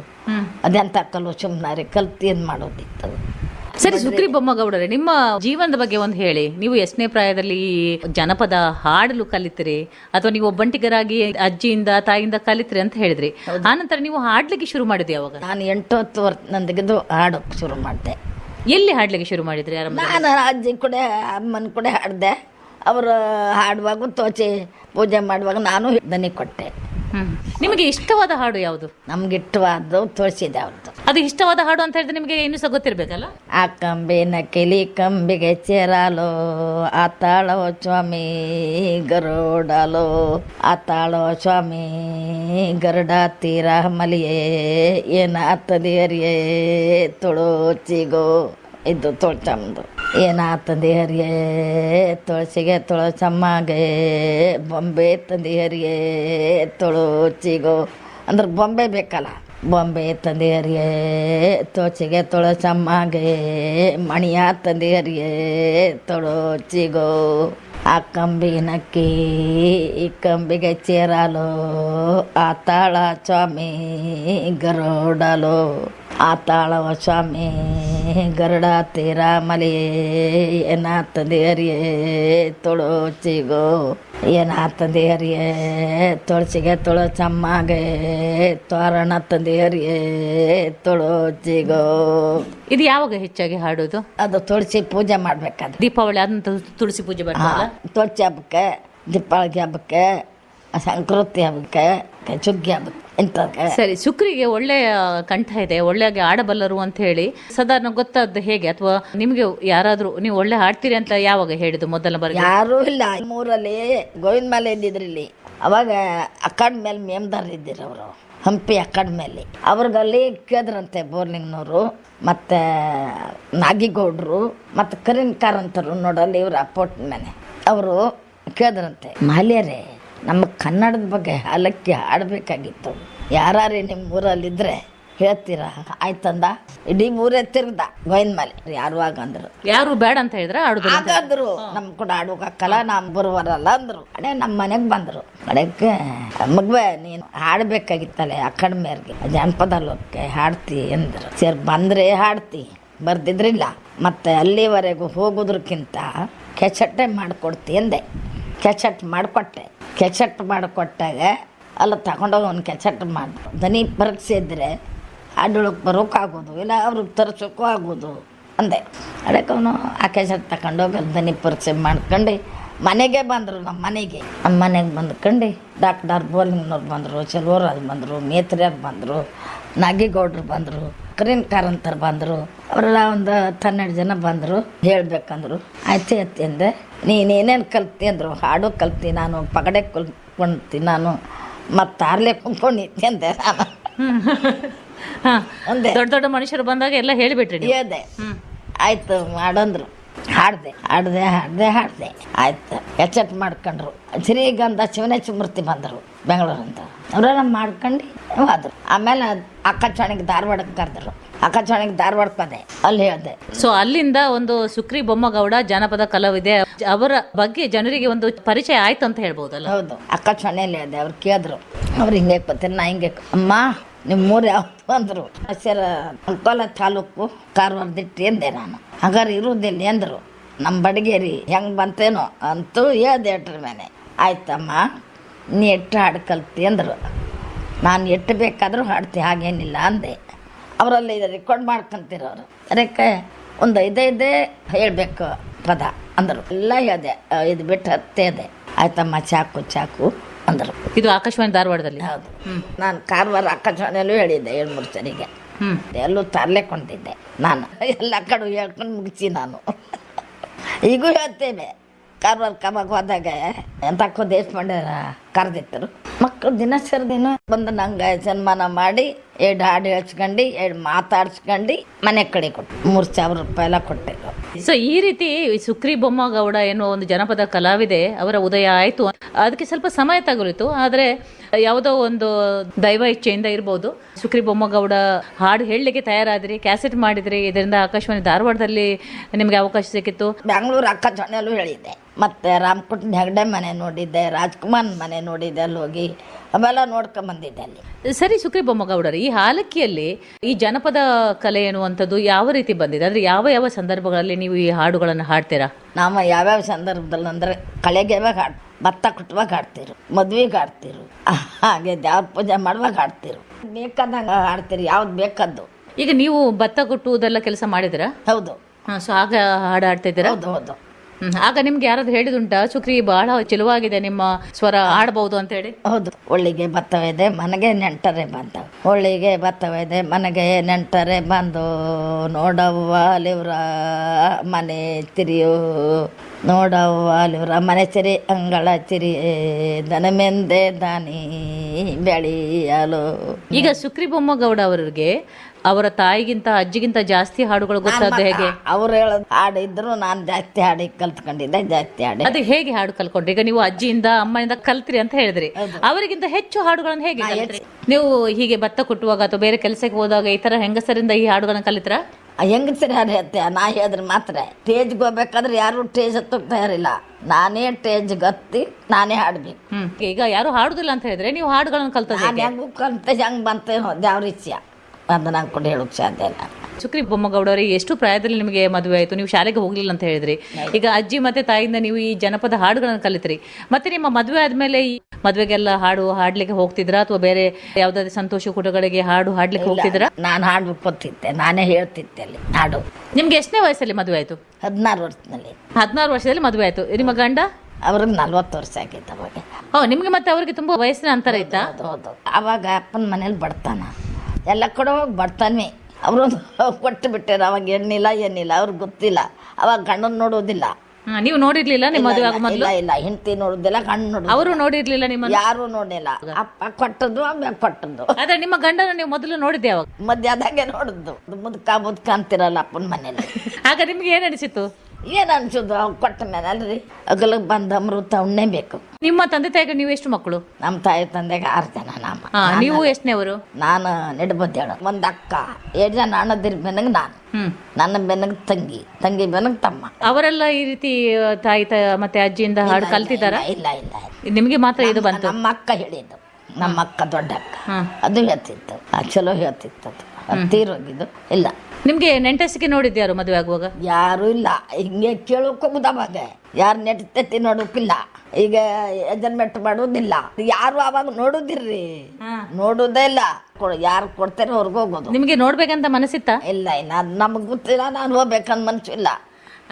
ಅದೆಂತ ಕಲು? ಸುಮ್ಮನೆ ಕಲ್ತು ಏನು ಮಾಡೋದಿತ್ತು? ಸರಿ ಸುಕ್ರಿ ಬೊಮ್ಮಗೌಡರೆ ನಿಮ್ಮ ಜೀವನದ ಬಗ್ಗೆ ಒಂದು ಹೇಳಿ. ನೀವು ಎಷ್ಟನೇ ಪ್ರಾಯದಲ್ಲಿ ಜನಪದ ಹಾಡಲು ಕಲಿತ್ರಿ ಅಥವಾ ನೀವು ಒಬ್ಬಂಟಿಗರಾಗಿ ಅಜ್ಜಿಯಿಂದ ತಾಯಿಯಿಂದ ಕಲಿತ್ರಿ ಅಂತ ಹೇಳಿದ್ರಿ. ಆನಂತರ ನೀವು ಹಾಡ್ಲಿಕ್ಕೆ ಶುರು ಮಾಡಿದ್ರಿ ಯಾವಾಗ? ನಾನು ಎಂಟು ಹತ್ತು ವರ್ಷ ನಂದಿಗಿದು ಹಾಡು ಶುರು ಮಾಡಿದೆ. ಎಲ್ಲಿ ಹಾಡ್ಲಿಕ್ಕೆ ಶುರು ಮಾಡಿದ್ರಿ ನಾನು ಅಜ್ಜಿ ಕೂಡ ಅಮ್ಮನ ಕೂಡ ಹಾಡಿದೆ. ಅವರು ಹಾಡುವಾಗ ತೋಚೆ ಪೂಜೆ ಮಾಡುವಾಗ ನಾನು ದನಿ ಕೊಟ್ಟೆ. ನಿಮಗೆ ಇಷ್ಟವಾದ ಹಾಡು ಯಾವುದು? ನಮ್ಗೆ ಇಷ್ಟವಾದ ತೋರಿಸಿದೆ ಅವ್ರದ್ದು ಅದು ಇಷ್ಟವಾದ ಹಾಡು ಅಂತ ಹೇಳಿದ್ರೆ ನಿಮಗೆ ಇನ್ನೂ ಸಹ ಗೊತ್ತಿರ್ಬೇಕಲ್ಲ? ಆ ಕಂಬಿನ ಕಿಲಿ ಕಂಬಿಗೆ ಚೇರಾಲೋ ಆತಾಳೋ ತಾಳೋ ಸ್ವಾಮಿ ಗರುಡಾಲೋ ಆತಾಳೋ ತಾಳೋ ಸ್ವಾಮಿ ಗರುಡ ತೀರ ಮಲಿಯೇ ಏನಾತದಿಯರಿಯೇ ತುಳು ತುಳೋಚಿಗೋ ಇದು ತೊಳ್ಚಮ್ದು. ಏನಾತಂದಿ ಹರಿಯೇ ತುಳಸಿಗೆ ತುಳಸಮ್ಮಗೆ ಬೊಂಬೆ ತಂದಿ ಹರಿಯೇ ತುಳೋಚಿಗೋ ಅಂದ್ರೆ ಬೊಂಬೆ ಬೇಕಲ್ಲ. ಬೊಂಬೆ ತಂದಿ ಹರಿಯೇ ತುಳಸಿಗೆ ತುಳಸಮ್ಮಗೆ ಮಣಿಯ ತಂದಿ ಹರಿಯೇ ತೊಳೋಚಿಗೋ ಆ ಕಂಬಿನಕ್ಕಿ ಈ ಕಂಬಿಗೆ ಚೇರಲು, ಆ ತಾಳ ಸ್ವಾಮಿ ಗರುಡಲೋ. ಆ ತಾಳವ ಸ್ವಾಮಿ ಗರುಡ ತೀರ ಮಲಿ ಏನ ತಂದೆ ಹರಿಯೇ ತೊಳೋಚಿಗೋ ಏನ ತಂದೆ ಹರಿಯೇ ತುಳಸಿಗೆ ತುಳಸಮ್ಮಗೆ ತೋರಣ ತಂದೆ ಹರಿಯೇ ತುಳೋಚಿಗೋ ಇದು ಯಾವಾಗ ಹೆಚ್ಚಾಗಿ ಹಾಡೋದು? ಅದು ತುಳಸಿ ಪೂಜೆ ಮಾಡ್ಬೇಕಾದ್ರೆ. ದೀಪಾವಳಿ ಅದಂತ ತುಳಸಿ ಪೂಜೆ ಮಾಡ್ತಾರೆ ತುಳಸಿ ಹಬ್ಬಕ್ಕೆ ದೀಪಾವಳಿ ಹಬ್ಬಕ್ಕೆ ಸಂಕ್ರಾಂತಿ ಹಬ್ಬಕ್ಕೆ ಚುಗ್ಗಿ ಹಬ್ಬಕ್ಕೆ ಇಂಥಕ್ಕೆ ಸರಿ ಶುಕ್ರಿಗೆ ಒಳ್ಳೆಯ ಕಂಠ ಇದೆ ಒಳ್ಳೆಯಾಗಿ ಆಡಬಲ್ಲರು ಅಂತ ಹೇಳಿ. ಸಾಧಾರಣ ಗೊತ್ತಾದ್ದು ಹೇಗೆ? ಅಥವಾ ನಿಮಗೆ ಯಾರಾದರೂ ನೀವು ಒಳ್ಳೆ ಹಾಡ್ತೀರಿ ಅಂತ ಯಾವಾಗ ಹೇಳಿದ್ದು ಮೊದಲ ಬಾರಿ ಯಾರೂ ಇಲ್ಲ ಮೂರಲ್ಲಿ ಗೋವಿಂದ ಮಾಲೆ ಇದ್ದಿದ್ರಲ್ಲಿ ಅವಾಗ ಅಕಾಡ್ ಮೇಲೆ ಮೇಮ್ದಾರ್ ಇದ್ದಿರ ಅವರು ಹಂಪಿ ಅಕಾಡೆಮಿಯಲ್ಲಿ ಮೇಲೆ ಅವ್ರಿಗಲ್ಲಿ ಕೇಳಿದ್ರಂತೆ ಬೋರ್ನಿಂಗ್ನವರು ಮತ್ತು ನಾಗಿಗೌಡ್ರು ಮತ್ತು ಕರೀನ್ ಕಾರ್ ಅಂತರು ನೋಡಲ್ಲಿ ಇವ್ರ ಅಪೋಟ್ ಮನೆ. ಅವರು ಕೇಳಿದ್ರಂತೆ ಮಾಲ್ಯರೇ ನಮ್ಮ ಕನ್ನಡದ ಬಗ್ಗೆ ಹಲಕ್ಕಿ ಹಾಡಬೇಕಾಗಿತ್ತು. ಯಾರೇ ನಿಮ್ಮ ಊರಲ್ಲಿದ್ದರೆ ಹೇಳ್ತೀರಾ? ಆಯ್ತಂದ? ಇಡೀ ಊರೇ ತಿರ್ದ ಗೋಯಿನ ಮೇಲೆ. ಯಾರು ಆಗಂದ್ರು ಯಾರು ಬೇಡ ಅಂತ ಹೇಳಿದ್ರೆ ಹಾಗಾದ್ರು ನಮ್ ಕೂಡ ಆಡುವಕ್ಕಲ್ಲ ನಮ್ ಬರುವರಲ್ಲ ಅಂದ್ರು. ಅಡೆ ನಮ್ಮ ಮನೆಗೆ ಬಂದ್ರು. ಅಡಕ್ಕೆ ನಮಗ್ವೆ ನೀನು ಹಾಡ್ಬೇಕಾಗಿತ್ತಲ್ಲ ಅಕಾಡೆಮಿಯರ್ಗೆ ಜನಪದ ಲೋಕಕ್ಕೆ ಹಾಡ್ತಿ ಅಂದ್ರು. ಸೇರ್ ಬಂದ್ರೆ ಹಾಡ್ತಿ ಬರ್ದಿದ್ರಿಲ್ಲ. ಮತ್ತೆ ಅಲ್ಲಿವರೆಗೂ ಹೋಗೋದ್ರಕ್ಕಿಂತ ಕೆಚಟ್ಟೆ ಮಾಡಿಕೊಡ್ತಿ ಅಂದೆ. ಕೆಚಟ್ ಮಾಡಿಕೊಟ್ಟೆ ಕೆಚಟ್ ಮಾಡಿಕೊಟ್ಟಾಗ ಅಲ್ಲ, ತಗೊಂಡೋಗಿ ಒಂದು ಕೆಚಟ್ ಮಾಡಿ. ದನಿ ಪರೀಕ್ಷಿದ್ರೆ ಅಡ್ಡೊಳಗೆ ಬರೋಕ್ಕಾಗೋದು ಇಲ್ಲ ಅವ್ರಿಗೆ ತರ್ಸೋಕ್ಕೂ ಆಗೋದು ಅಂದೆ. ಅದಕ್ಕೆ ಅವನು ಆ ಕೆಚಟ್ ತಗೊಂಡೋಗಿ ಅಲ್ಲಿ ದನಿ ಪರೀಕ್ಷೆ ಮಾಡ್ಕೊಂಡು ಮನೆಗೆ ಬಂದರು, ನಮ್ಮ ಮನೆಗೆ. ನಮ್ಮ ಮನೆಗೆ ಬಂದ್ಕೊಂಡು ಡಾಕ್ಟರ್ ಬೋಲಿಂಗ್ನವ್ರು ಬಂದರು, ಚೆಲುವರಾಜ್ ಬಂದರು, ಮೇತ್ರಿಯವ್ರು ಬಂದರು, ನಾಗಿಗೌಡ್ರು ಬಂದರು ಕರೀನ್ ಕಾರಂತರು ಬಂದರು. ಅವರೆಲ್ಲ ಒಂದು ಹನ್ನೆರಡು ಜನ ಬಂದರು, ಹೇಳಬೇಕಂದ್ರು. ಆಯ್ತು ಎತ್ತಿ ಅಂದೆ. ನೀನೇನೇನು ಕಲ್ತಿ ಅಂದರು ಹಾಡು ಕಲ್ತಿ ನಾನು ಪಗಡೆ ಕುಲ್ಕೊಂಡ್ತಿ ನಾನು ಮತ್ತು ಆರ್ಲೆ ಕುಂಕೊಂಡು ನಿಂತೆ ಅಂದೆ ನಾನು. ಒಂದೇ ದೊಡ್ಡ ದೊಡ್ಡ ಮನುಷ್ಯರು ಬಂದಾಗ ಎಲ್ಲ ಹೇಳಿಬಿಟ್ರಿ ಹೇಳ್ದೆ. ಆಯ್ತು ಮಾಡಂದ್ರು. ಹಾಡ್ದೆ ಹಾಡ್ದೆ ಹಾಡ್ದೆ ಹಾಡ್ದೆ. ಆಯ್ತು ಎಚ್ಚಟ್ ಮಾಡ್ಕೊಂಡ್ರು. ಶ್ರೀಗಂಧ ಶಿವನೇ ಚಿಮೂರ್ತಿ ಬಂದರು ಬೆಂಗಳೂರಂತ. ಅವರೆಲ್ಲ ಮಾಡ್ಕೊಂಡು ಆದರು ಆಮೇಲೆ ಅಕ್ಕ ಚಾಣಿಗೆ ಧಾರವಾಡಕ್ಕೆ ಕರೆದ್ರು. ಅಕ್ಕಚೋಣಿಗೆ ಧಾರವಾಡಕ್ಕೆ ಬಂದೆ ಅಲ್ಲಿ ಹೇಳ್ದೆ ಸೊ ಅಲ್ಲಿಂದ ಒಂದು ಸುಕ್ರಿ ಬೊಮ್ಮಗೌಡ ಜಾನಪದ ಕಲಾವಿದೆ. ಅವರ ಬಗ್ಗೆ ಜನರಿಗೆ ಒಂದು ಪರಿಚಯ ಆಯ್ತು ಅಂತ ಹೇಳ್ಬೋದಲ್ಲ? ಹೌದು. ಆಕಾಶವಾಣಿಯಲ್ಲಿ ಹೇಳ್ದೆ ಅವ್ರು ಕೇಳಿದ್ರು. ಅವ್ರು ಹಿಂಗೆ ಬರ್ತೀನಿ ನಾ ಹಿಂಗೆ ಅಮ್ಮ ನಿಮ್ಮ ಊರು ಯಾವ್ದು ಅಂದರು. ಸರ್ ಅಂಕೋಲ ತಾಲೂಕು ಕಾರವಾರದ ಇಟ್ಟು ಎಂದೆ ನಾನು. ಹಾಗಾದ್ರೆ ಇರುವುದಿಲ್ಲ ಎಂದರು. ನಮ್ಮ ಬಡಗೇರಿ ಹೆಂಗೆ ಬಂತೇನೋ ಅಂತೂ ಹೇಳ್ದೆ ಎಟ್ರ ಮೇಲೆ. ಆಯ್ತಮ್ಮ ನೀ ಎಟ್ಟು ಹಾಡು ಕಲ್ತಿ ಅಂದರು. ನಾನು ಎಟ್ಟು ಬೇಕಾದರೂ ಹಾಡ್ತಿ ಹಾಗೇನಿಲ್ಲ ಅಂದೆ. ಅವರಲ್ಲಿ ರೆಕಾರ್ಡ್ ಮಾಡ್ಕೊಂತಿರೋರು ಅದಕ್ಕೆ ಒಂದು ಐದೈದೇ ಹೇಳಬೇಕು ಪದ ಅಂದರು. ಎಲ್ಲ ಹೇಳಿದೆ ಇದು ಬಿಟ್ಟು ಹತ್ತೇ ಇದೆ ಆಯ್ತಮ್ಮ ಚಾಕು ಚಾಕು ಅಂದರು. ಇದು ಆಕಾಶವಾಣಿ ಧಾರವಾಡದಲ್ಲಿ? ಹೌದು. ನಾನು ಕಾರವಾರ ಆಕಾಶವಾಣಿಯಲ್ಲೂ ಹೇಳಿದ್ದೆ ಏಳು ಮೂರು ಸರಿಗೆ ಹ್ಞೂ ಎಲ್ಲೂ ತರ್ಲೇಕೊಂಡಿದ್ದೆ ನಾನು. ಎಲ್ಲ ಕಡೆ ಹೇಳ್ಕೊಂಡು ಮುಗಿಸಿ ನಾನು. ಈಗೂ ಹೇಳ್ತೇನೆ ಕಾರವಾರ ಕಬಾಗ ಹೋದಾಗ ಎಂತಕ್ಕೋ ದೇಶಪಾಂಡೆ ಕರೆದಿಟ್ಟರು. ಮಕ್ಕಳು ದಿನ ದಿನ ಬಂದು ನಂಗೆ ಸನ್ಮಾನ ಮಾಡಿ ಎರಡು ಹಾಡು ಹೇಳ್ಸ್ಕೊಂಡು ಎರಡು ಮಾತಾಡ್ಸ್ಕೊಂಡು ಮನೆ ಕಡೆ ಕೊಟ್ಟು ಮೂರು ಸಾವಿರ ರೂಪಾಯಿ ಎಲ್ಲ ಕೊಟ್ಟೆ ಸೊ ಈ ರೀತಿ ಸುಕ್ರಿ ಬೊಮ್ಮಗೌಡ ಎನ್ನುವ ಒಂದು ಜನಪದ ಕಲಾವಿದೆ ಅವರ ಉದಯ ಆಯಿತು. ಅದಕ್ಕೆ ಸ್ವಲ್ಪ ಸಮಯ ತಗುಲಿತು. ಆದರೆ ಯಾವುದೋ ಒಂದು ದೈವ ಇಚ್ಛೆಯಿಂದ ಇರ್ಬೋದು. ಸುಕ್ರಿ ಬೊಮ್ಮಗೌಡ ಹಾಡು ಹೇಳಲಿಕ್ಕೆ ತಯಾರಾದ್ರಿ ಕ್ಯಾಸೆಟ್ ಮಾಡಿದ್ರಿ. ಇದರಿಂದ ಆಕಾಶವಾಣಿ ಧಾರವಾಡದಲ್ಲಿ ನಿಮಗೆ ಅವಕಾಶ ಸಿಕ್ಕಿತ್ತು. ಬೆಂಗಳೂರು ಅಕ್ಕ ಹೇಳಿದ್ದೆ. ಮತ್ತೆ ರಾಮಕುಟ್ ಹೆಗಡೆ ಮನೆ ನೋಡಿದ್ದೆ ರಾಜ್ಕುಮಾರ್ ಮನೆ ನೋಡಿದ್ದೆ ಅಲ್ಲಿ ಹೋಗಿ. ಅವೆಲ್ಲ ನೋಡ್ಕೊಂಬಂದಿದ್ದೆ ಅಲ್ಲಿ. ಸರಿ ಸುಕ್ರಿ ಬೊಮ್ಮಗೌಡರು ಈ ಹಾಲಕ್ಕಿಯಲ್ಲಿ ಈ ಜನಪದ ಕಲೆ ಎನ್ನುವಂಥದ್ದು ಯಾವ ರೀತಿ ಬಂದಿದೆ? ಅಂದ್ರೆ ಯಾವ ಯಾವ ಸಂದರ್ಭಗಳಲ್ಲಿ ನೀವು ಈ ಹಾಡುಗಳನ್ನು ಹಾಡ್ತೀರಾ? ನಾವು ಯಾವ್ಯಾವ ಸಂದರ್ಭದಲ್ಲಿ ಅಂದರೆ ಕಳೆಗೆವಾಗ ಹಾಡ್ ಭತ್ತ ಕುಟ್ಟುವಾಗ ಹಾಡ್ತಿರು ಮದ್ವೆಗೆ ಹಾಡ್ತಿರು ಹಾಗೆ ದೇವ್ರ ಪೂಜೆ ಮಾಡುವಾಗ ಹಾಡ್ತಿರು. ಬೇಕಾದಂಗೆ ಹಾಡ್ತೀರಿ ಯಾವ್ದು ಬೇಕಾದ್ದು. ಈಗ ನೀವು ಭತ್ತ ಕುಟ್ಟುವುದೆಲ್ಲ ಕೆಲಸ ಮಾಡಿದಿರಾ ಹೌದು. ಸೊ ಆಗ ಹಾಡು ಹಾಡ್ತಿದ್ದೀರಾ? ಹೌದು ಹೌದು. ಆಗ ನಿಮ್ಗೆ ಯಾರಾದ್ರೂ ಹೇಳಿದುಂಟಾ ಸುಕ್ರಿ ಬಹಳ ಚೆಲುವಾಗಿದೆ ನಿಮ್ಮ ಸ್ವರ ಆಡಬಹುದು ಅಂತ ಹೇಳಿ ಹೌದು. ಒಳ್ಳಿಗೆ ಬತ್ತವೇದೆ ಮನೆಗೆ ನೆಂಟರೆ ಬಂದ ಒಳ್ಳಿಗೆ ಬತ್ತವೇದೆ ಮನೆಗೆ ನೆಂಟರೆ ಬಂದು ನೋಡವ್ವ ಅಲ್ಲಿವ್ರ ಮನೆ ತಿರಿಯು. ನೋಡವ್ವ ಅಲ್ಲಿವ್ರ ಮನೆ ಚಿರಿ ಅಂಗಳ ಚಿರಿ ದನಮೆಂದೆ ದಾನಿ ಬೆಳಿಯಲು. ಈಗ ಸುಕ್ರಿ ಬೊಮ್ಮಗೌಡ ಅವರಿಗೆ ಅವರ ತಾಯಿಗಿಂತ ಅಜ್ಜಿಗಿಂತ ಜಾಸ್ತಿ ಹಾಡುಗಳು ಗೊತ್ತಾದ್ರೆ ಹೇಗೆ? ಅವ್ರು ಹೇಳೋದು ಹಾಡಿದ್ರು ನಾನು ಜಾಸ್ತಿ ಹಾಡಿ ಕಲ್ತ್ಕೊಂಡಿದ್ದೆ ಜಾಸ್ತಿ ಹಾಡಿ. ಅದು ಹೇಗೆ ಹಾಡು ಕಲ್ಕೊಂಡ್ರಿ ಈಗ ನೀವು ಅಜ್ಜಿಯಿಂದ ಅಮ್ಮನಿಂದ ಕಲ್ತ್ರಿ ಅಂತ ಹೇಳಿದ್ರಿ. ಅವರಿಗಿಂತ ಹೆಚ್ಚು ಹಾಡುಗಳನ್ನು ಹೇಗೆ ಕಲ್ತ್ರಿ? ನೀವು ಹೀಗೆ ಭತ್ತ ಕುಟ್ಟುವಾಗ ಅಥವಾ ಬೇರೆ ಕೆಲಸಕ್ಕೆ ಹೋದಾಗ ಈ ತರ ಹೆಂಗಸರಿಂದ ಈ ಹಾಡುಗಳನ್ನ ಕಲಿತ್ರ? ಹೆಂಗಸರಿ ಯಾರು ಹೇಳ್ತೆ ನಾ ಹೇಳಿದ್ರೆ ಮಾತ್ರ. ಟೇಜ್ಗೆ ಹೋಗ್ಬೇಕಾದ್ರೆ ಯಾರು ಟೇಜ್ ಹತ್ತಕ್ಕೆ ತಯಾರಿಲ್ಲ. ನಾನೇ ಟೇಜ್ ಹತ್ತಿ ನಾನೇ ಹಾಡ್ಬೇಕು. ಈಗ ಯಾರು ಹಾಡುದಿಲ್ಲ ಅಂತ ಹೇಳಿದ್ರೆ ನೀವು ಹಾಡುಗಳನ್ನು ಕಲ್ತ ಹೆಂಗೂ? ಕಲ್ತ ಹೆಂಗೆ ಬಂತೆ ದೇವ್ರ ಇಚ್ಛೆ ಅದು ನಂಗೆ ಕೂಡ ಹೇಳೋಕೆ ಸಾಧ್ಯ ಇಲ್ಲ. ಸುಕ್ರಿ ಬೊಮ್ಮಗೌಡರಿಗೆ ಎಷ್ಟು ಪ್ರಾಯದಲ್ಲಿ ನಿಮಗೆ ಮದುವೆ ಆಯಿತು? ನೀವು ಶಾಲೆಗೆ ಹೋಗಲಿಲ್ಲ ಅಂತ ಹೇಳಿದ್ರಿ. ಈಗ ಅಜ್ಜಿ ಮತ್ತೆ ತಾಯಿಯಿಂದ ನೀವು ಈ ಜನಪದ ಹಾಡುಗಳನ್ನು ಕಲಿತ್ರಿ. ಮತ್ತೆ ನಿಮ್ಮ ಮದುವೆ ಆದಮೇಲೆ ಈ ಮದುವೆಗೆಲ್ಲ ಹಾಡು ಹಾಡ್ಲಿಕ್ಕೆ ಹೋಗ್ತಿದ್ರಾ? ಅಥವಾ ಬೇರೆ ಯಾವ್ದಾದ್ರು ಸಂತೋಷ ಕೂಟಗಳಿಗೆ ಹಾಡು ಹಾಡ್ಲಿಕ್ಕೆ ಹೋಗ್ತಿದ್ರಾ? ನಾನು ಹಾಡು ಕೊತ್ತಿದ್ದೆ ನಾನೇ ಹೇಳ್ತಿದ್ದೆ ಅಲ್ಲಿ ಹಾಡು. ನಿಮ್ಗೆ ಎಷ್ಟನೇ ವಯಸ್ಸಲ್ಲಿ ಮದುವೆ ಆಯಿತು? ಹದಿನಾರು ವರ್ಷದಲ್ಲಿ. ಹದಿನಾರು ವರ್ಷದಲ್ಲಿ ಮದುವೆ ಆಯ್ತು. ನಿಮ್ಮ ಗಂಡ? ಅವ್ರಿಗೆ ನಲ್ವತ್ತು ವರ್ಷ ಆಗಿತ್ತು ಅವಾಗ. ಹೋ ನಿಮ್ಗೆ ಮತ್ತೆ ಅವರಿಗೆ ತುಂಬಾ ವಯಸ್ಸಿನ ಅಂತರ ಇತ್ತಾ? ಹೌದು ಹೌದು. ಅವಾಗ ಅಪ್ಪನ ಮನೇಲಿ ಬಡ್ತಾನ. ಎಲ್ಲ ಕಡೆ ಹೋಗಿ ಬರ್ತಾನೆ ಅವರು ಕೊಟ್ಟು ಬಿಟ್ಟಾರ ಅವಾಗ ಏನಿಲ್ಲ ಏನಿಲ್ಲ ಅವ್ರಿಗೆ ಗೊತ್ತಿಲ್ಲ. ಅವಾಗ ಗಂಡನ ನೋಡೋದಿಲ್ಲ. ನೀವು ನೋಡಿರ್ಲಿಲ್ಲ ನಿಮ್ಮ ಮದುವೆ ಆಗೋ ಮೊದಲು? ಇಲ್ಲ ಇಲ್ಲ ಹೆಂಡತಿ ನೋಡೋದಿಲ್ಲ ಗಂಡ ನೋಡೋದು ಅವರು ನೋಡಿರ್ಲಿಲ್ಲ ನಿಮ್ಮ ಯಾರು ನೋಡಿಲ್ಲ ಅಪ್ಪ ಕೊಟ್ಟದ್ದು ಅಮ್ಮ ಕೊಟ್ಟದ್ದು. ಆದ್ರೆ ನಿಮ್ಮ ಗಂಡನ ನೀವು ಮೊದಲು ನೋಡಿದ್ದೆ ಅವಾಗ? ಮಧ್ಯಾಹ್ನದಾಗೆ ನೋಡಿದ್ದು. ಮುದ್ಕ ಮುದ್ಕ ಅಂತಿರಲ್ಲ ಅಪ್ಪನ ಮನೇಲಿ. ಆಗ ನಿಮ್ಗೆ ಏನ್ ಅನಿಸಿತು ಏನು ಅನ್ಸೋದು ಅವ್ ಕೊಟ್ಟ ಮೇಲೆ ಅಲ್ರಿ. ಅಗಲ ಬಂದ ಅಮೃತ ಉಣ್ಣೇ ಬೇಕು. ನಿಮ್ಮ ತಂದೆ ತಾಯಿಗೆ ನೀವು ಎಷ್ಟು ಮಕ್ಕಳು? ನಮ್ಮ ತಾಯಿ ತಂದೆಗೆ ಆರು ಜನ ನಮ್ಮ ಹಾ ನೀವು ಎಷ್ಟನೇವರು? ನಾನು ನೆಡ್ಬದ್ದೇಳು ಒಂದು ಅಕ್ಕ ಎರಡ್ ಜನ ಅಣ್ಣದಿರ್ ಬೆನಗೆ ನಾನು. ಹ್ಮ್. ನನ್ನ ಬೆನಗ ತಂಗಿ ತಂಗಿ ಬೆನಗೆ ತಮ್ಮ. ಅವರೆಲ್ಲ ಈ ರೀತಿ ತಾಯಿ ತ ಮತ್ತೆ ಅಜ್ಜಿಯಿಂದ ಹಾಡು ಕಲ್ತಿದಾರ ಇಲ್ಲ ಇಲ್ಲ ಇಲ್ಲ. ನಿಮ್ಗೆ ಮಾತ್ರ ಇದು ಬಂತು? ನಮ್ಮ ಅಕ್ಕ ಹೇಳಿದ್ದು. ನಮ್ಮ ಅಕ್ಕ ದೊಡ್ಡ ಅಕ್ಕ. ಹಾ. ಅದು ಹೇಳ್ತಿತ್ತು. ಆ ಚಲೋ ಹೇಳ್ತಿತ್ತು ಅದು. ಅದು ತೀರೋಗಿದ್ದು ಇಲ್ಲ. ನಿಮ್ಗೆ ನೆಂಟಸಿಗೆ ನೋಡಿದ್ಯಾರು ಮದುವೆ ಆಗುವಾಗ? ಯಾರು ಇಲ್ಲ. ಹಿಂಗೆ ಕೇಳೋಕೆ ಹೋಗುದು ಅವಾಗ ಯಾರು ನೆಟ್ಟತಿ ನೋಡೋಕಿಲ್ಲ. ಈಗ ಎಜನ್ಮೆಂಟ್ ಮಾಡೋದಿಲ್ಲ. ಯಾರು ಅವಾಗ ನೋಡುದಿರ್ರಿ? ನೋಡುದೇ ಇಲ್ಲ. ಯಾರು ಕೊಡ್ತಾರೆ ಅವ್ರಿಗೆ ಹೋಗೋದು. ನಿಮ್ಗೆ ನೋಡ್ಬೇಕಂತ ಮನಸ್ಸಿತ್ತ? ಇಲ್ಲ ಇಲ್ಲ ನಮ್ಗೆ ಗೊತ್ತಿಲ್ಲ. ನಾನು ಹೋಗ್ಬೇಕಂತ ಮನಸ್ಸು ಇಲ್ಲ.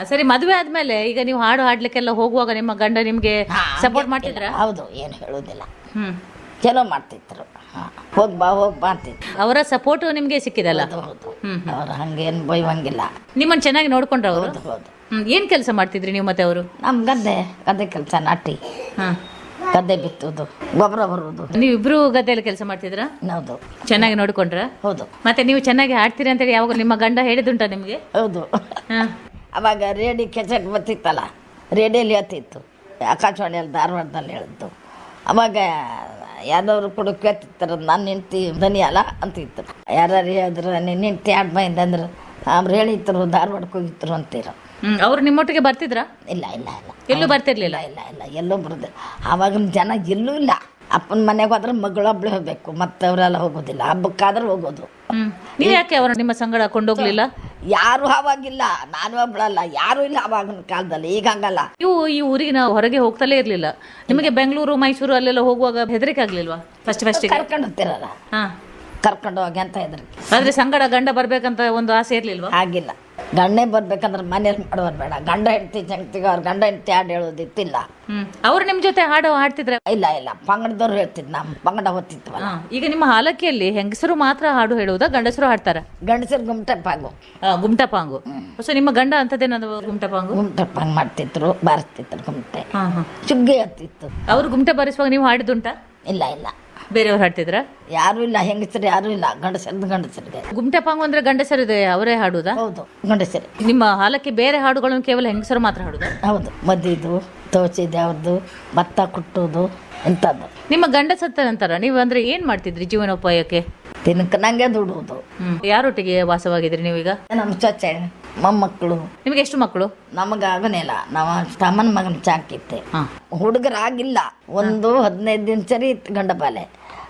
ಸರಿ ಮದುವೆ ಆದ್ಮೇಲೆ ಈಗ ನೀವು ಹಾಡು ಹಾಡ್ಲಿಕ್ಕೆಲ್ಲ ಹೋಗುವಾಗ ನಿಮ್ಮ ಗಂಡ ನಿಮ್ಗೆ ಸಪೋರ್ಟ್ ಮಾಡ್ತಿದ್ರ? ಹೌದು ಏನು ಹೇಳೋದಿಲ್ಲ. ಹ್ಮ್. ಚಲೋ ಮಾಡ್ತಿದ್ರು. ಹೋಗ್ ಬಾ ಹೋಗ್ ಬಾ ಅವರ ಸಪೋರ್ಟ್ ನಿಮ್ಗೆ ಸಿಕ್ಕಿದಲ್ಲ? ಹೌದು ಹೌದು. ಅವ್ರು ಹಂಗೇನು ಬೈವಂಗಿಲ್ಲ. ನಿಮ್ಮನ್ನ ಚೆನ್ನಾಗಿ ನೋಡ್ಕೊಂಡ್ರ ಅವರು? ಹೌದು ಹೌದು. ಹ್ಮ್ ಏನ್ ಕೆಲಸ ಮಾಡ್ತಿದ್ರಿ ನೀವು ಮತ್ತೆ ಅವರು? ನಮ್ಮ ಗದ್ದೆ ಗದ್ದೆ ಕೆಲಸ ನಾಟಿ. ಹಾ. ಗದ್ದೆ ಬಿತ್ತೋದು ಗೊಬ್ಬರ ಬರುವುದು ನೀವು ಇಬ್ರು ಗದ್ದೆಯಲ್ಲಿ ಕೆಲಸ ಮಾಡ್ತಿದ್ರಾ? ಹೌದು. ಚೆನ್ನಾಗಿ ನೋಡ್ಕೊಂಡ್ರ? ಹೌದು. ಮತ್ತೆ ನೀವು ಚೆನ್ನಾಗಿ ಹಾಡ್ತೀರಿ ಅಂತೇಳಿ ಯಾವಾಗ ನಿಮ್ಮ ಗಂಡ ಹೇಳಿದುಂಟ ನಿಮ್ಗೆ? ಹೌದು. ಹಾ. ಅವಾಗ ರೇಡಿ ಕೆಸೆಟ್ ಬರ್ತಿತ್ತಲ್ಲ ರೇಡಿಯಲ್ಲಿ ಹೇಳ್ತಿತ್ತು ಆಕಾಶವಾಣಿಯಲ್ಲಿ ಧಾರವಾಡದಲ್ಲಿ ಹೇಳಿದ್ದು. ಅವಾಗ ಯಾವ್ದವ್ರು ಕೂಡ ಕೇಳ್ತಿರ್ತಾರೆ ನನ್ನ ಹೆಂಡ್ತಿ ದನಿ ಅಲ್ಲ ಅಂತಿತ್ತು ಯಾರು ಹೇಳಿದ್ರು ನಿನ್ನ ಹೆಂಡ್ತಿ ಆಡ್ ಬಂದ ಅಂದ್ರೆ ಅವ್ರು ಹೇಳಿದ್ರು ಧಾರವಾಡಕ್ಕೆ ಹೋಗಿದ್ರು ಅಂತೀರ. ಅವ್ರು ನಿಮ್ಮೊಟ್ಟಿಗೆ ಬರ್ತಿದ್ರಾ? ಇಲ್ಲ ಇಲ್ಲ ಇಲ್ಲ. ಎಲ್ಲೂ ಬರ್ತಿರ್ಲಿಲ್ಲ? ಇಲ್ಲ ಇಲ್ಲ ಎಲ್ಲೂ ಬರೋದು ಆವಾಗಿನ ಜನ ಎಲ್ಲೂ ಇಲ್ಲ. ಅಪ್ಪನ ಮನೆಗೆ ಹೋದ್ರೆ ಮಗಳೊಬ್ಳೆ ಹೋಗ್ಬೇಕು ಮತ್ತೆ ಅವರೆಲ್ಲ ಹೋಗೋದಿಲ್ಲ. ಹಬ್ಬಕ್ಕಾದ್ರೆ ಹೋಗೋದು. ನೀ ಯಾಕೆ ಅವರು ನಿಮ್ಮ ಸಂಗಡ ಕೊಂಡೋಗ್ಲಿಲ್ಲ ಯಾರು ಅವಾಗಿಲ್ಲ ನಾನು ಒಬ್ಳಲ್ಲ. ಯಾರು ಇಲ್ಲ ಅವಾಗಿನ ಕಾಲದಲ್ಲಿ. ಈಗ ಹಂಗಲ್ಲ. ನೀವು ಈ ಊರಿನ ಹೊರಗೆ ಹೋಗ್ತಲೇ ಇರಲಿಲ್ಲ. ನಿಮಗೆ ಬೆಂಗಳೂರು ಮೈಸೂರು ಅಲ್ಲೆಲ್ಲ ಹೋಗುವಾಗ ಹೆದರಿಕೆ ಆಗ್ಲಿಲ್ವಾ? ಫಸ್ಟ್ ಫಸ್ಟ್ ಕರ್ಕೊಂಡು ಹೋಗ್ತಿರಲ್ಲ. ಹಾ. ಕರ್ಕೊಂಡು ಹೋಗಿ ಅಂತ ಹೆದರಿಕೆ. ಆದ್ರೆ ಸಂಗಡ ಗಂಡ ಬರ್ಬೇಕಂತ ಒಂದು ಆಸೆ ಇರ್ಲಿಲ್ವಾ? ಆಗಿಲ್ಲ. ಗಂಡೇ ಬರ್ಬೇಕಂದ್ರೆ ಮನೇಲಿ ಮಾಡೋರು ಬೇಡ. ಗಂಡ ಹೆಂಡತಿ ಜಂಗ್ತಿಗೆ ಅವ್ರ ಗಂಡ ಹೆಂಡ್ತಿ ಹಾಡು ಹೇಳೋದಿತ್ತಿಲ್ಲ. ಹ್ಮ್. ಅವ್ರು ನಿಮ್ ಜೊತೆ ಹಾಡು ಹಾಡ್ತಿದ್ರೆ? ಇಲ್ಲ ಇಲ್ಲ. ಪಂಗಡದವ್ರು ಹೇಳ್ತಿದ್ ನಮ್ಮ ಪಂಗಡ ಹೊತ್ತಿತ್ವಲ್ಲ ಈಗ ನಿಮ್ಮ ಹಾಲಕ್ಕಿಯಲ್ಲಿ ಹೆಂಗಸರು ಮಾತ್ರ ಹಾಡು ಹೇಳುವುದಾ ಗಂಡಸರು ಹಾಡ್ತಾರ? ಗಂಡಸರು ಗುಮ್ಟಪ್ಪಾಗು. ಗುಮ್ಟಪಾಂಗು ಸೊ ನಿಮ್ಮ ಗಂಡ ಅಂತದೇನದು ಗುಮ್ಟಪಾಂಗು ಗುಮ್ಟಪ್ಪಂಗ್ ಮಾಡ್ತಿದ್ರು ಬಾರಿಸ್ತಿದ್ರು ಗುಮ್ಟೆ. ಹಾ ಹಾ. ಸುಗ್ಗಿ ಹತ್ತಿತ್ತು ಅವ್ರು ಗುಮ್ಟೆ ಬಾರಿಸುವಾಗ ನೀವು ಹಾಡಿದುಂಟಾ ಇಲ್ಲ ಇಲ್ಲ. ಬೇರೆಯವ್ರು ಹಾಡ್ತಿದ್ರ? ಯಾರು ಇಲ್ಲ ಹೆಂಗಸರು ಯಾರು ಇಲ್ಲ. ಗಂಡಸರದು ಗಂಡಸರಿಗೆ ಗುಮ್ಟೆ ಪಾಂಗು ಅಂದ್ರೆ ಗಂಡಸರಿದೆ ಅವರೇ ಹಾಡುದ? ಹೌದು ಗಂಡಸರಿ. ನಿಮ್ಮ ಹಾಲಕ್ಕೆ ಬೇರೆ ಹಾಡುಗಳನ್ನು ಕೇವಲ ಹೆಂಗಸರು ಮಾತ್ರ ಹಾಡುದಾ? ಹೌದು ಮದ್ದಿದ್ದು ತೋಚಿದೆ ಅವ್ರದ್ದು ಭತ್ತ ಕುಟ್ಟೋದು ಇಂಥದ್ದು ನಿಮ್ಮ ಗಂಡ ಸತ್ತ ನಂತರ ನೀವು ಅಂದ್ರೆ ಏನ್ ಮಾಡ್ತಿದ್ರಿ ಜೀವನೋಪಾಯಕ್ಕೆ? ದಿನಕ್ಕೆ ನಂಗೆ ದುಡುವುದು ಹ್ಮ್ ಯಾರೊಟ್ಟಿಗೆ ವಾಸವಾಗಿದ್ರಿ ನೀವೀಗ? ನಮ್ಮ ಚೊಚ್ಚ ಮೊಮ್ಮಕ್ಕಳು. ನಿಮ್ಗೆ ಎಷ್ಟು ಮಕ್ಕಳು? ನಮಗೆ ಆಗನೇಲ್ಲ ನಾವು ತಮ್ಮನ ಮಗನ ಚಾಕಿತ್ತೆ. ಹುಡುಗರಾಗಿಲ್ಲ. ಒಂದು ಹದಿನೈದು ದಿನ ಸರಿ ಇತ್ತು ಗಂಡ ಬಾಲೆ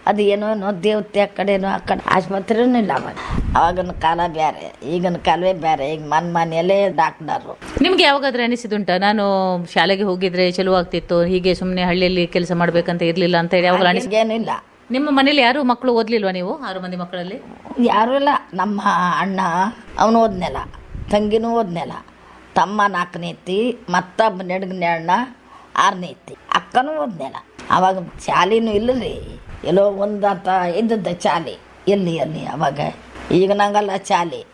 ಅದು ಏನೋ ಏನೋ ದೇವತೆ ಆ ಕಡೆನೋ ಆ ಕಡೆ. ಆಸ್ಪತ್ರೆನೂ ಇಲ್ಲ ಅವಾಗ ಅವಾಗಿನ ಕಾಲ ಬೇರೆ ಈಗಿನ ಕಾಲವೇ ಬೇರೆ ಈಗ ಮನ್ ಮನೆಯಲ್ಲೇ ಡಾಕ್ಟರು ನಿಮ್ಗೆ ಯಾವಾಗಾದ್ರೂ ಅನಿಸಿದುಂಟ ನಾನು ಶಾಲೆಗೆ ಹೋಗಿದ್ರೆ ಚಲೋ ಆಗ್ತಿತ್ತು ಹೀಗೆ ಸುಮ್ಮನೆ ಹಳ್ಳಿಯಲ್ಲಿ ಕೆಲಸ ಮಾಡ್ಬೇಕಂತ ಇರ್ಲಿಲ್ಲ ಅಂತ ಹೇಳಿ ಯಾವಾಗ ಅನಿಸ್ ಏನಿಲ್ಲ ನಿಮ್ಮ ಮನೇಲಿ ಯಾರು ಮಕ್ಕಳು ಓದ್ಲಿಲ್ವಾ ನೀವು? ಆರು ಮಂದಿ ಮಕ್ಕಳಲ್ಲಿ? ಯಾರು ಇಲ್ಲ. ನಮ್ಮ ಅಣ್ಣ ಅವನು ಓದ್ನೆಲ್ಲ ತಂಗಿನೂ ಓದ್ನೆಲ್ಲ ತಮ್ಮ ನಾಲ್ಕನೇ ಐತಿ ಮತ್ತೊಬ್ಬ ನೆಡಗನೆ ಅಣ್ಣ ಆರನೇ ಐತಿ ಅಕ್ಕನೂ ಓದ್ನೆಲ್ಲ ಅವಾಗ ಶಾಲಿನೂ ಇಲ್ಲ ರೀ ಎಲ್ಲೋ ಒಂದಾತ ಇದ್ದದ್ದ ಚಾಲಿ. ಎಲ್ಲಿ ಎಲ್ಲಿ? ಅವಾಗ. ಈಗ ನಂಗಲ್ಲ ಚಾಲಿ.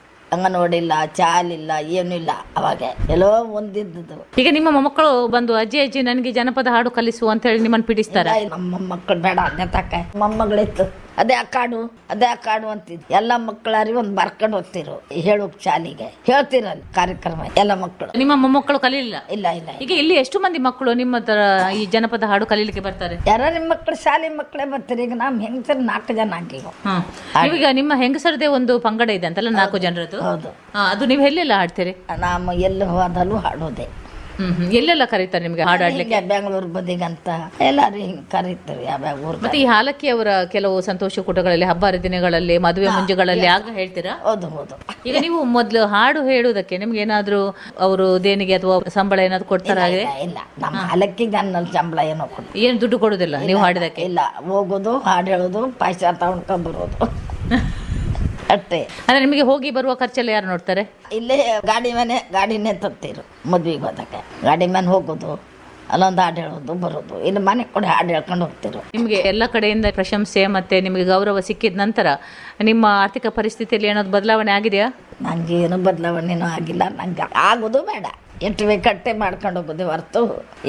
ನೋಡಿಲ್ಲ ಚಾಲಿಲ್ಲ ಏನೂ ಇಲ್ಲ. ಅವಾಗ ಎಲ್ಲೋ ಒಂದಿದ್ದದ್ದು ಈಗ ನಿಮ್ಮ ಮೊಮ್ಮಕ್ಕಳು ಬಂದು ಅಜ್ಜಿ ಅಜ್ಜಿ ನನಗೆ ಜನಪದ ಹಾಡು ಕಲಿಸು ಅಂತ ಹೇಳಿ ನಿಮ್ಮನ್ನು ಪೀಡಿಸ್ತಾರೆ. ನಮ್ಮ ಮಕ್ಕಳು ಬೇಡ ನೆತಕ್ಕ ಮೊಮ್ಮಗಳಿತ್ತು. ಅದೇ ಕಾಣು ಅದೇ ಕಾಣು ಅಂತಿದ್. ಎಲ್ಲ ಮಕ್ಕಳಾರಿ ಒಂದು ಬರ್ಕೊಂಡು ಹೋಗ್ತಿರು. ಹೇಳು ಶಾಲಿಗೆ. ಹೇಳ್ತಿರಲ್ಲ ಕಾರ್ಯಕ್ರಮ ಎಲ್ಲ ಮಕ್ಕಳು ನಿಮ್ಮ ಮೊಮ್ಮಕ್ಕಳು ಕಲೀಲಿಲ್ಲ? ಇಲ್ಲ ಇಲ್ಲ ಈಗ ಇಲ್ಲಿ ಎಷ್ಟು ಮಂದಿ ಮಕ್ಕಳು ನಿಮ್ಮ ತರ ಈ ಜನಪದ ಹಾಡು ಕಲೀಲಿಕ್ಕೆ ಬರ್ತಾರೆ? ಯಾರ ನಿಮ್ಮ ಮಕ್ಕಳು ಶಾಲೆ ಮಕ್ಕಳೇ ಬರ್ತಾರೆ. ಈಗ ನಮ್ಮ ಹೆಂಗಸರು ನಾಲ್ಕು ಜನ ಆಗಿವು ಈಗ ನಿಮ್ಮ ಹೆಂಗಸರದೇ ಒಂದು ಪಂಗಡ ಇದೆ ಅಂತಲ್ಲ ನಾಲ್ಕು ಜನರದ್ದು? ಹೌದು. ಅದು ನೀವು ಎಲ್ಲೆಲ್ಲ ಹಾಡ್ತೀರಿ? ನಾವು ಎಲ್ಲಿ ಹೋದಲ್ಲೂ ಹಾಡೋದೆ. ಹ್ಮ್ ಹ್ಮ್. ಎಲ್ಲೆಲ್ಲ ಕರೀತಾರೆ ನಿಮ್ಗೆ ಹಾಡಾಡ್ಲಿಕ್ಕೆ ಹಿಂಗೆ ಬೆಂಗಳೂರು ಬದಿಗಂತ ಎಲ್ಲಾರು ಹಿಂಗೆ ಕರೀತಾರೆ ಯಾವ ಊರು ಮತ್ತೆ ಈ ಹಾಲಕ್ಕಿ ಅವರ ಕೆಲವು ಸಂತೋಷ ಕೂಟಗಳಲ್ಲಿ ಹಬ್ಬ ಹರಿದಿನಗಳಲ್ಲಿ ಮದುವೆ ಮುಂಜುಗಳಲ್ಲಿ ಆಗ ಹೇಳ್ತೀರಾ? ಹೌದು ಹೌದು. ಈಗ ನೀವು ಮೊದಲು ಹಾಡು ಹೇಳುವುದಕ್ಕೆ ನಿಮ್ಗೆ ಏನಾದ್ರೂ ಅವರು ದೇಣಿಗೆ ಅಥವಾ ಸಂಬಳ ಏನಾದ್ರು ಕೊಡ್ತಾರ ಇಲ್ಲ, ಇಲ್ಲ ನಮ್ಮ ಹಾಲಕ್ಕಿ ನನ್ನ ಸಂಬಳ ಏನೋ ಕೊಡ ಏನು ದುಡ್ಡು ಕೊಡುದಿಲ್ಲ ನೀವು ಹಾಡಿದಕ್ಕೆ? ಇಲ್ಲ. ಹೋಗೋದು ಹಾಡು ಹೇಳೋದು ಪಾಯಸ ತಗೊಂಡ್ಕೊಂಡ್ ಬರೋದು ಅಷ್ಟೇ ಅಂದ್ರೆ ನಿಮಗೆ ಹೋಗಿ ಬರುವ ಖರ್ಚೆಲ್ಲ ಯಾರು ನೋಡ್ತಾರೆ? ಇಲ್ಲೇ ಗಾಡಿ ಮನೆ ಗಾಡಿನೇ ತತ್ತೀರು ಮದ್ವೆಗೆ ಹೋದಾಗ. ಗಾಡಿ ಮನೆ ಹೋಗೋದು ಅಲ್ಲೊಂದು ಹಾಡು ಹೇಳೋದು ಬರೋದು. ಇಲ್ಲಿ ಮನೆ ಕೂಡ ಹಾಡು ಹೇಳ್ಕೊಂಡು ಹೋಗ್ತಿರು. ನಿಮಗೆ ಎಲ್ಲ ಕಡೆಯಿಂದ ಪ್ರಶಂಸೆ ಮತ್ತೆ ನಿಮಗೆ ಗೌರವ ಸಿಕ್ಕಿದ ನಂತರ ನಿಮ್ಮ ಆರ್ಥಿಕ ಪರಿಸ್ಥಿತಿಯಲ್ಲಿ ಏನಾದ್ರು ಬದಲಾವಣೆ ಆಗಿದೆಯಾ? ನಂಗೆ ಏನು ಬದಲಾವಣೆನೂ ಆಗಿಲ್ಲ. ನಂಗೆ ಆಗೋದು ಬೇಡ. ಎಂಟು ಕಟ್ಟೆ ಮಾಡ್ಕೊಂಡು ಹೋಗೋದು ಹೊರತು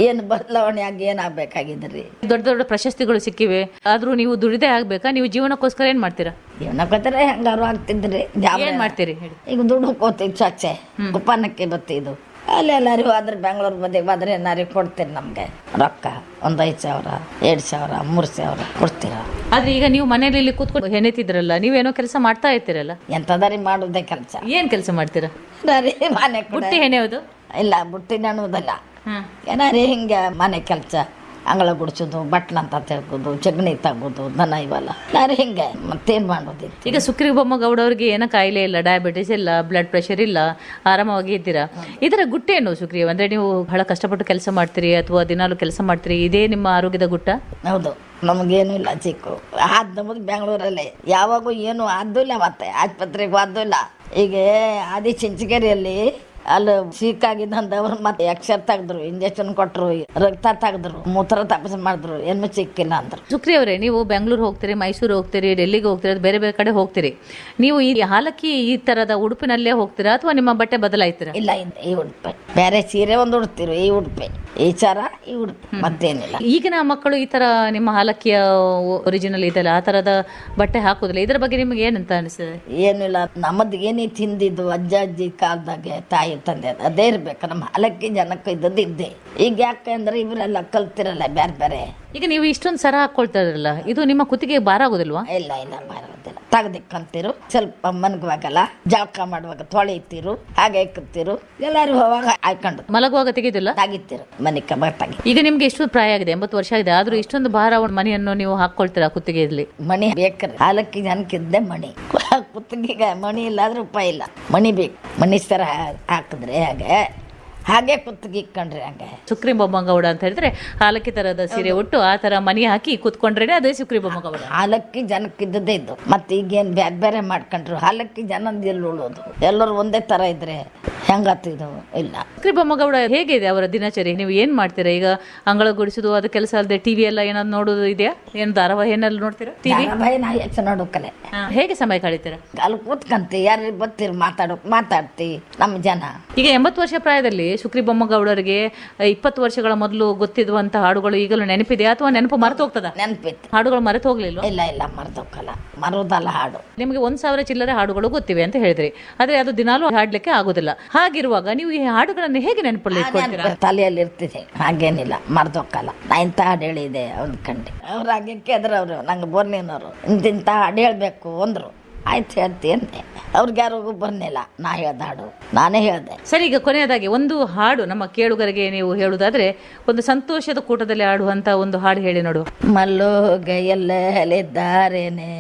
ಏನು ಬದಲಾವಣೆ ಆಗಿ ಏನಾಗಬೇಕಾಗಿದ್ರಿ? ದೊಡ್ಡ ದೊಡ್ಡ ಪ್ರಶಸ್ತಿಗಳು ಸಿಕ್ಕಿವೆ. ಆದರೂ ನೀವು ದುಡಿದೇ ಆಗ್ಬೇಕಾ? ನೀವು ಜೀವನಕ್ಕೋಸ್ಕರ ಏನ್ ಮಾಡ್ತೀರಾ? ಜೀವನಕ್ಕೋದ್ರೆ ಹೆಂಗಾರು ಆಗ್ತಿದ್ರಿ. ಏನು ಮಾಡ್ತೀರಿ ಹೇಳಿ. ಈಗ ದುಡ್ಡು ಹೋಗ್ತೀವಿ ಚಾಚೆ. ಉಪನಕ್ಕೆ ಬತ್ತಿದ್ದು ಅಲ್ಲಿ ಎಲ್ಲರಿಗೂ ಆದ್ರೆ ಬೆಂಗಳೂರು ಬದಿ ಬಾದ್ರೆ ಎಲ್ಲರಿಗೂ ಕೊಡ್ತೀರಿ ನಮಗೆ. ರೊಕ್ಕ ಒಂದು ಐದು ಸಾವಿರ ಎರಡು ಸಾವಿರ ಮೂರು ಸಾವಿರ ಕೊಡ್ತೀರ? ಆದ್ರೆ ಈಗ ನೀವು ಮನೇಲಿ ಇಲ್ಲಿ ಕೂತ್ಕೊಂಡು ಹೆನೆತಿದ್ರಲ್ಲ ನೀವೇನೋ ಕೆಲಸ ಮಾಡ್ತಾ ಇರ್ತೀರಲ್ಲ? ಎಂತದಾರಿ ಮಾಡೋದೇ ಕೆಲಸ? ಏನ್ ಕೆಲಸ ಮಾಡ್ತೀರಾ? ರೀ ಮನೆ ಬುಟ್ಟಿ ಹೆಣೆಯೋದು? ಇಲ್ಲ ಬುಟ್ಟಿನ ಅನ್ನೋದಲ್ಲ ಏನಾರ ಹಿಂಗೆ ಮನೆ ಕೆಲಸ ಅಂಗಳ ಗುಡಿಸೋದು ಬಟ್ಲಂತ ತೆಗೋದು ಚಗಣಿ ತಗೋದು ದನ ಇವಲ್ಲ. ನಾನು ಹಿಂಗೆ ಮತ್ತೇನು ಮಾಡೋದು ಈಗ ಸುಕ್ರಿ ಬೊಮ್ಮಗೌಡ ಅವ್ರಿಗೆ ಏನೋ ಕಾಯಿಲೆ ಇಲ್ಲ ಡಯಾಬಿಟಿಸ್ ಇಲ್ಲ ಬ್ಲಡ್ ಪ್ರೆಷರ್ ಇಲ್ಲ ಆರಾಮವಾಗಿ ಇದ್ದೀರಾ? ಇದರ ಗುಟ್ಟೇನು ಸುಕ್ರಿ? ಅಂದ್ರೆ ನೀವು ಬಹಳ ಕಷ್ಟಪಟ್ಟು ಕೆಲಸ ಮಾಡ್ತೀರಿ ಅಥವಾ ದಿನಾಲು ಕೆಲಸ ಮಾಡ್ತೀರಿ ಇದೇ ನಿಮ್ಮ ಆರೋಗ್ಯದ ಗುಟ್ಟ? ಹೌದು ನಮಗೇನು ಇಲ್ಲ ಚಿಕ್ಕು. ಆದ್ ನಮ್ಮದು ಬೆಂಗಳೂರಲ್ಲಿ ಯಾವಾಗೂ ಏನು ಆದ್ದು ಇಲ್ಲ ಮತ್ತೆ ಆಸ್ಪತ್ರೆಗೆ ಆದ್ದು ಇಲ್ಲ. ಈಗ ಆದಿ ಚಿಂಚಗೇರಿಯಲ್ಲಿ ಅಲ್ಲಿ ಸಿಕ್ಕಾಗಿದ್ದಂದವ್ರು ಮತ್ತೆ ಎಕ್ಸರ್ ತೆಗೆದ್ರು ಇಂಜೆಕ್ಷನ್ ಕೊಟ್ಟರು ರಕ್ತ ತೆಗೆದ್ರು ಮೂತ್ರ ತಪಸ್ ಮಾಡಿದ್ರು ಏನು ಸಿಕ್ಕಿಲ್ಲ ಅಂದ್ರು. ಸುಕ್ರಿ ಅವರೇ ನೀವು ಬೆಂಗಳೂರು ಹೋಗ್ತೀರಿ ಮೈಸೂರು ಹೋಗ್ತೀರಿ ಡೆಲ್ಲಿಗೆ ಹೋಗ್ತೀರಿ ಬೇರೆ ಬೇರೆ ಕಡೆ ಹೋಗ್ತೀರಿ. ನೀವು ಈ ಹಾಲಕ್ಕಿ ಈ ತರದ ಉಡುಪಿನಲ್ಲೇ ಹೋಗ್ತೀರಾ ಅಥವಾ ನಿಮ್ಮ ಬಟ್ಟೆ ಬದಲಾಯ್ತೀರಾ? ಇಲ್ಲ ಈ ಉಡುಪೆ. ಬೇರೆ ಸೀರೆ ಒಂದು ಉಡ್ತೀರಿ ಈ ಉಡುಪೆ. ಈ ಚಾರ ಈ ಉಡುಪೆ ಮತ್ತೇನಿಲ್ಲ. ಈಗಿನ ಮಕ್ಕಳು ಈ ತರ ನಿಮ್ಮ ಹಾಲಕ್ಕಿಯ ಒರಿಜಿನಲ್ ಇದೆಲ್ಲ ಆ ತರದ ಬಟ್ಟೆ ಹಾಕೋದಿಲ್ಲ. ಇದ್ರ ಬಗ್ಗೆ ನಿಮ್ಗೆ ಏನಂತ ಅನಿಸ್ತದೆ ಏನಿಲ್ಲ ನಮ್ಮದ್ ಏನೇ ತಿಂದಿದ್ದು ಅಜ್ಜ ಅಜ್ಜಿ ಕಾಲದಾಗೆ ತಾಯಿ ತಂದೆ ಅದೇ ಇರ್ಬೇಕು. ನಮ್ಮ ಹಲಕ್ಕಿ ಜನಕ್ಕೆ ಇದ್ದದ್ದು ಇದ್ದೆ. ಈಗ ಯಾಕೆ ಅಂದ್ರೆ ಇವರೆಲ್ಲ ಕಲ್ತಿರಲ್ಲ ಬೇರೆ ಬೇರೆ ಈಗ ನೀವು ಇಷ್ಟೊಂದು ಸರ ಹಾಕೊಳ್ತಾ ಇರಲ್ಲ ಇದು ನಿಮ್ಮ ಕುತ್ತಿಗೆ ಭಾರ ಆಗೋದಿಲ್ವಾ? ಇಲ್ಲ ಇಲ್ಲ ಬರೋದಿಲ್ಲ ತೆಗ್ದಿಕ್ಕಂತಿರು. ಸ್ವಲ್ಪ ಮನ್ಗುವಾಗಲ್ಲ. ಜಳಕ ಮಾಡುವಾಗ ತೊಳಿತಿರು ಹಾಗೆ ಇಕ್ಕತ್ತಿರು. ಎಲ್ಲರೂ ಹೋವಾಗ ಹಾಕೊಂಡು ಮಲಗುವಾಗ ತೆಗೆದಿಲ್ಲ? ತಗಿತಿರು ಮನೆ ಕಬ ತಾಗಿ ಈಗ ನಿಮ್ಗೆ ಎಷ್ಟು ಪ್ರಾಯ ಆಗಿದೆ ಎಂಬತ್ತು ವರ್ಷ ಆಗಿದೆ. ಆದ್ರೂ ಇಷ್ಟೊಂದು ಭಾರ ಮನೆಯನ್ನು ನೀವು ಹಾಕೊಳ್ತೀರಾ ಕುತ್ತಿಗೆಯಲ್ಲಿ? ಮಣಿ ಬೇಕ್ರಿ ಹಾಲಕ್ಕಿ ಜನಕ್ಕಿದ್ದೆ ಮಣಿ. ಕುತ್ತಿಗೆಗೆ ಮಣಿ ಇಲ್ಲಾದ್ರೆ ಉಪಾಯ ಇಲ್ಲ. ಮಣಿ ಬೇಕು. ಮಣಿ ಸರ ಹಾಕಿದ್ರೆ ಹಾಗೆ ಹಾಗೆ ಕುತ್ತಿಗೆ ಇಕ್ಕೊಂಡ್ರಿ ಹಂಗೆ. ಸುಕ್ರಿ ಬೊಮ್ಮಗೌಡ ಅಂತ ಹೇಳಿದ್ರೆ ಹಾಲಕ್ಕಿ ತರದ ಸೀರೆ ಉಟ್ಟು ಆ ತರ ಮನಿ ಹಾಕಿ ಕೂತ್ಕೊಂಡ್ರೆ ಅದೇ ಸುಕ್ರಿ ಬೊಮ್ಮಗೌಡ ಹಾಲಕ್ಕಿ ಜನಕ್ಕಿದ್ದದೇ ಇದ್ದು ಮತ್ತೆ ಈಗೇನು ಬ್ಯಾರೆ ಬೇರೆ ಮಾಡ್ಕೊಂಡ್ರು. ಹಾಲಕ್ಕಿ ಜನಂದ ಎಲ್ಲಿ ಉಳೋದು? ಎಲ್ಲರೂ ಒಂದೇ ತರ ಇದ್ರೆ ಹೆಂಗಾತಿದ್ದು ಇಲ್ಲ. ಸುಕ್ರಿ ಬೊಮ್ಮಗೌಡ ಹೇಗಿದೆ ಅವರ ದಿನಚರಿ? ನೀವು ಏನ್ ಮಾಡ್ತೀರಾ? ಈಗ ಅಂಗಳ ಗುಡಿಸುದು ಅದು ಕೆಲಸ ಅಲ್ಲದೆ ಟಿವಿ ಎಲ್ಲ ಏನಾದ್ರು ನೋಡೋದು ಇದೆಯಾ? ಏನು ಧಾರಾವಾಹಿ ಏನಾದ್ರು ನೋಡ್ತೀರಾ? ಟಿವಿ ಭಯ ನಾ ಹೆಚ್ಚು ನೋಡೋಕಲೆ. ಹೇಗೆ ಸಮಯ ಕಳೀತೀರಾ? ಅಲ್ಲಿ ಕೂತ್ಕಂತಿ ಯಾರು ಬತ್ತೀರಿ ಮಾತಾಡೋಕ್ ಮಾತಾಡ್ತಿ ನಮ್ಮ ಜನ. ಈಗ ಎಂಬತ್ತು ವರ್ಷ ಪ್ರಾಯದಲ್ಲಿ ಸುಕ್ರಿ ಬೊಮ್ಮಗೌಡರಿಗೆ ಇಪ್ಪತ್ತು ವರ್ಷಗಳ ಮೊದಲು ಗೊತ್ತಿರುವಂತಹ ಹಾಡುಗಳು ಈಗಲೂ ನೆನಪಿದೆ ಅಥವಾ ನೆನಪು ಮರೆತು ಹೋಗ್ತದ? ನೆನಪಿತ್ತು. ಹಾಡುಗಳು ಮರೆತು ಹೋಗ್ಲಿಲ್ಲ ಇಲ್ಲ ಇಲ್ಲ ಮರ್ದೋಕ್ಕಲ್ಲ ಮರೋದಲ್ಲ ಹಾಡು. ನಿಮಗೆ ಒಂದ್ ಸಾವಿರ ಚಿಲ್ಲರೆ ಹಾಡುಗಳು ಗೊತ್ತಿವೆ ಅಂತ ಹೇಳಿದ್ರಿ. ಆದ್ರೆ ಅದು ದಿನಾಲೂ ಹಾಡ್ಲಿಕ್ಕೆ ಆಗುದಿಲ್ಲ. ಹಾಗಿರುವಾಗ ನೀವು ಈ ಹಾಡುಗಳನ್ನು ಹೇಗೆ ನೆನಪಲ್ಲಿ ಇಟ್ಕೊಳ್ತೀರಾ? ತಲೆಯಲ್ಲಿ ಇರ್ತಿದೆ. ಹಾಗೇನಿಲ್ಲ. ಮರ್ದೋಕ್ಕಲ್ಲ ನಾ ಇಂಥ ಹಾಡು ಹೇಳಿದೆ ಅವ್ನ ಕಂಡು ಅವ್ರು ಹಾಗೆ ಕೇಳಿದ್ರು ಅವರು. ನಂಗೆ ಬೋರ್ನಿನವರು ಇಂತಿಂಥ ಹಾಡು ಹೇಳಬೇಕು ಅಂದರು. ಆಯ್ತು ಹೇಳ್ತಿ ಅಂದೆ ಅವ್ರಿಗೆ ಯಾರಿಗೂ ಬರ್ನಿಲ್ಲ. ನಾ ಹೇಳ್ದ ಹಾಡು. ನಾನೇ ಹೇಳ್ದೆ. ಸರಿ ಈಗ ಕೊನೆಯದಾಗಿ ಒಂದು ಹಾಡು ನಮ್ಮ ಕೇಳುಗರಿಗೆ ನೀವು ಹೇಳುವುದಾದ್ರೆ ಒಂದು ಸಂತೋಷದ ಕೂಟದಲ್ಲಿ ಆಡುವಂತ ಒಂದು ಹಾಡು ಹೇಳಿ ನೋಡು. ಮಲ್ಲೋಗ ಹೇಳಿದ್ದಾರೇನೆ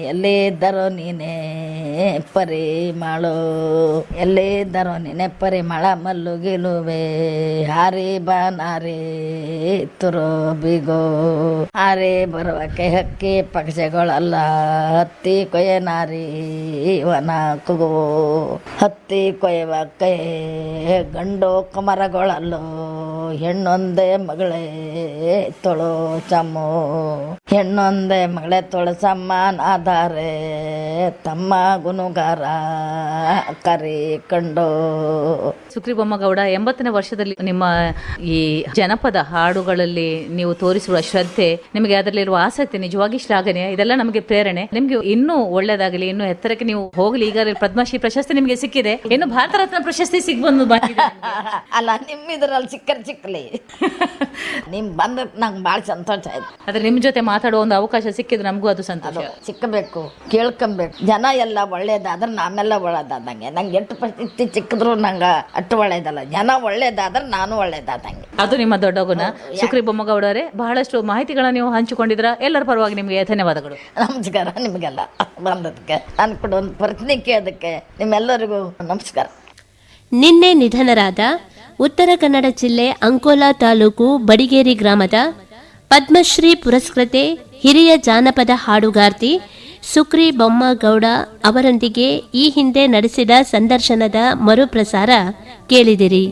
ಎಲ್ಲಿದ್ದರೋ ನೀನೆ ಪರಿಮಳು ಎಲ್ಲಿದ್ದರೋ ನೀನೆ ಪರಿಮಳ ಮಲ್ಲುಗಿಲುವೆ. ಹಾರಿ ಬಾನಾರಿ ತುರೋ ಬಿಗೋ. ಹಾರಿ ಬರುವಕ್ಕೆ ಹಕ್ಕಿ ಪಕ್ಷಗಳಲ್ಲ. ಹತ್ತಿ ಕೊಯ್ಯನಾರಿ ವನ ಕುಗೋ ಹತ್ತಿ ಕೈ ಗಂಡು ಕಮರಗಳಲ್ಲೋ. ಹೆಣ್ಣೊಂದೇ ಮಗಳೇ ತೊಳೋ ಚಮ್ಮೋ. ಹೆಣ್ಣೊಂದೇ ಮಗಳೇ ತೊಳಸಮ್ಮನಾದರೆ ತಮ್ಮ ಗುನುಗಾರ ಕರಿ ಕಂಡು. ಸುಕ್ರಿ ಬೊಮ್ಮಗೌಡ ಎಂಬತ್ತನೇ ವರ್ಷದಲ್ಲಿ ನಿಮ್ಮ ಈ ಜನಪದ ಹಾಡುಗಳಲ್ಲಿ ನೀವು ತೋರಿಸುವ ಶ್ರದ್ಧೆ ನಿಮಗೆ ಅದರಲ್ಲಿರುವ ಆಸಕ್ತಿ ನಿಜವಾಗಿ ಶ್ಲಾಘನೀಯ. ಇದೆಲ್ಲ ನಮಗೆ ಪ್ರೇರಣೆ. ನಿಮ್ಗೆ ಇನ್ನೂ ಒಳ್ಳೇದಾಗಲಿ ಇನ್ನೂ ಎತ್ತರಕ್ಕೆ ನೀವು ಹೋಗಲಿ. ಈಗ ಪದ್ಮಶ್ರೀ ಪ್ರಶಸ್ತಿ ನಿಮಗೆ ಸಿಕ್ಕಿದೆ. ಇನ್ನು ಭಾರತ ರತ್ನ ಪ್ರಶಸ್ತಿ ಸಿಗ್ಬಂದು ಅಲ್ಲ ನಿಮ್ಮ ಚಿಕ್ಕ ಸಿಕ್ಕರ್ ಸಿಕ್ಕಲಿ ನಿಮ್ ಬಂದ ನಂಗೆ ಭಾಳ ಸಂತೋಷ ಆಯ್ತು. ಆದ್ರೆ ನಿಮ್ ಜೊತೆ ಮಾತಾಡೋ ಒಂದು ಅವಕಾಶ ಸಿಕ್ಕಿದ್ರೆ ನಮಗೂ ಅದು ಸಂತೋಷ. ಸಿಕ್ಕಬೇಕು ಕೇಳ್ಕೊಬೇಕು. ಜನ ಎಲ್ಲ ಒಳ್ಳೇದಾದ್ರೆ ನಾನೆಲ್ಲ ಒಳ್ಳೇದಾದಂಗೆ. ನಂಗೆ ಎಷ್ಟು ಪರಿಸ್ಥಿತಿ ಸಿಕ್ಕಿದ್ರು ನಂಗೆ ಅಷ್ಟು ಒಳ್ಳೇದಲ್ಲ. ಜನ ಒಳ್ಳೇದಾದ್ರೆ ನಾನು ಒಳ್ಳೇದಾದಂಗೆ. ಅದು ನಿಮ್ಮ ದೊಡ್ಡ ಗುಣ. ಸುಕ್ರಿ ಬೊಮ್ಮಗೌಡರೇ ಬಹಳಷ್ಟು ಮಾಹಿತಿಗಳನ್ನ ನೀವು ಹಂಚಿಕೊಂಡಿದ್ರ ಎಲ್ಲರ ಪರವಾಗಿ ನಿಮಗೆ ಧನ್ಯವಾದಗಳು. ನಮಸ್ಕಾರ ನಿಮಗೆಲ್ಲ ಬಂದದಕ್ಕೆ ನಾನು ಕೂಡ ಒಂದು ಪ್ರಶ್ನೆ ಕೇಳೋದಕ್ಕೆ ನಿಮ್ಮೆಲ್ಲರಿಗೂ ನಮಸ್ಕಾರ. ನಿನ್ನೆ ನಿಧನರಾದ ಉತ್ತರ ಕನ್ನಡ ಜಿಲ್ಲೆ ಅಂಕೋಲಾ ತಾಲೂಕು ಬಡಿಗೇರಿ ಗ್ರಾಮದ ಪದ್ಮಶ್ರೀ ಪುರಸ್ಕೃತೆ ಹಿರಿಯ ಜಾನಪದ ಹಾಡುಗಾರ್ತಿ ಸುಕ್ರಿ ಬೊಮ್ಮಗೌಡ ಅವರೊಂದಿಗೆ ಈ ಹಿಂದೆ ನಡೆಸಿದ ಸಂದರ್ಶನದ ಮರುಪ್ರಸಾರ ಕೇಳಿದಿರಿ.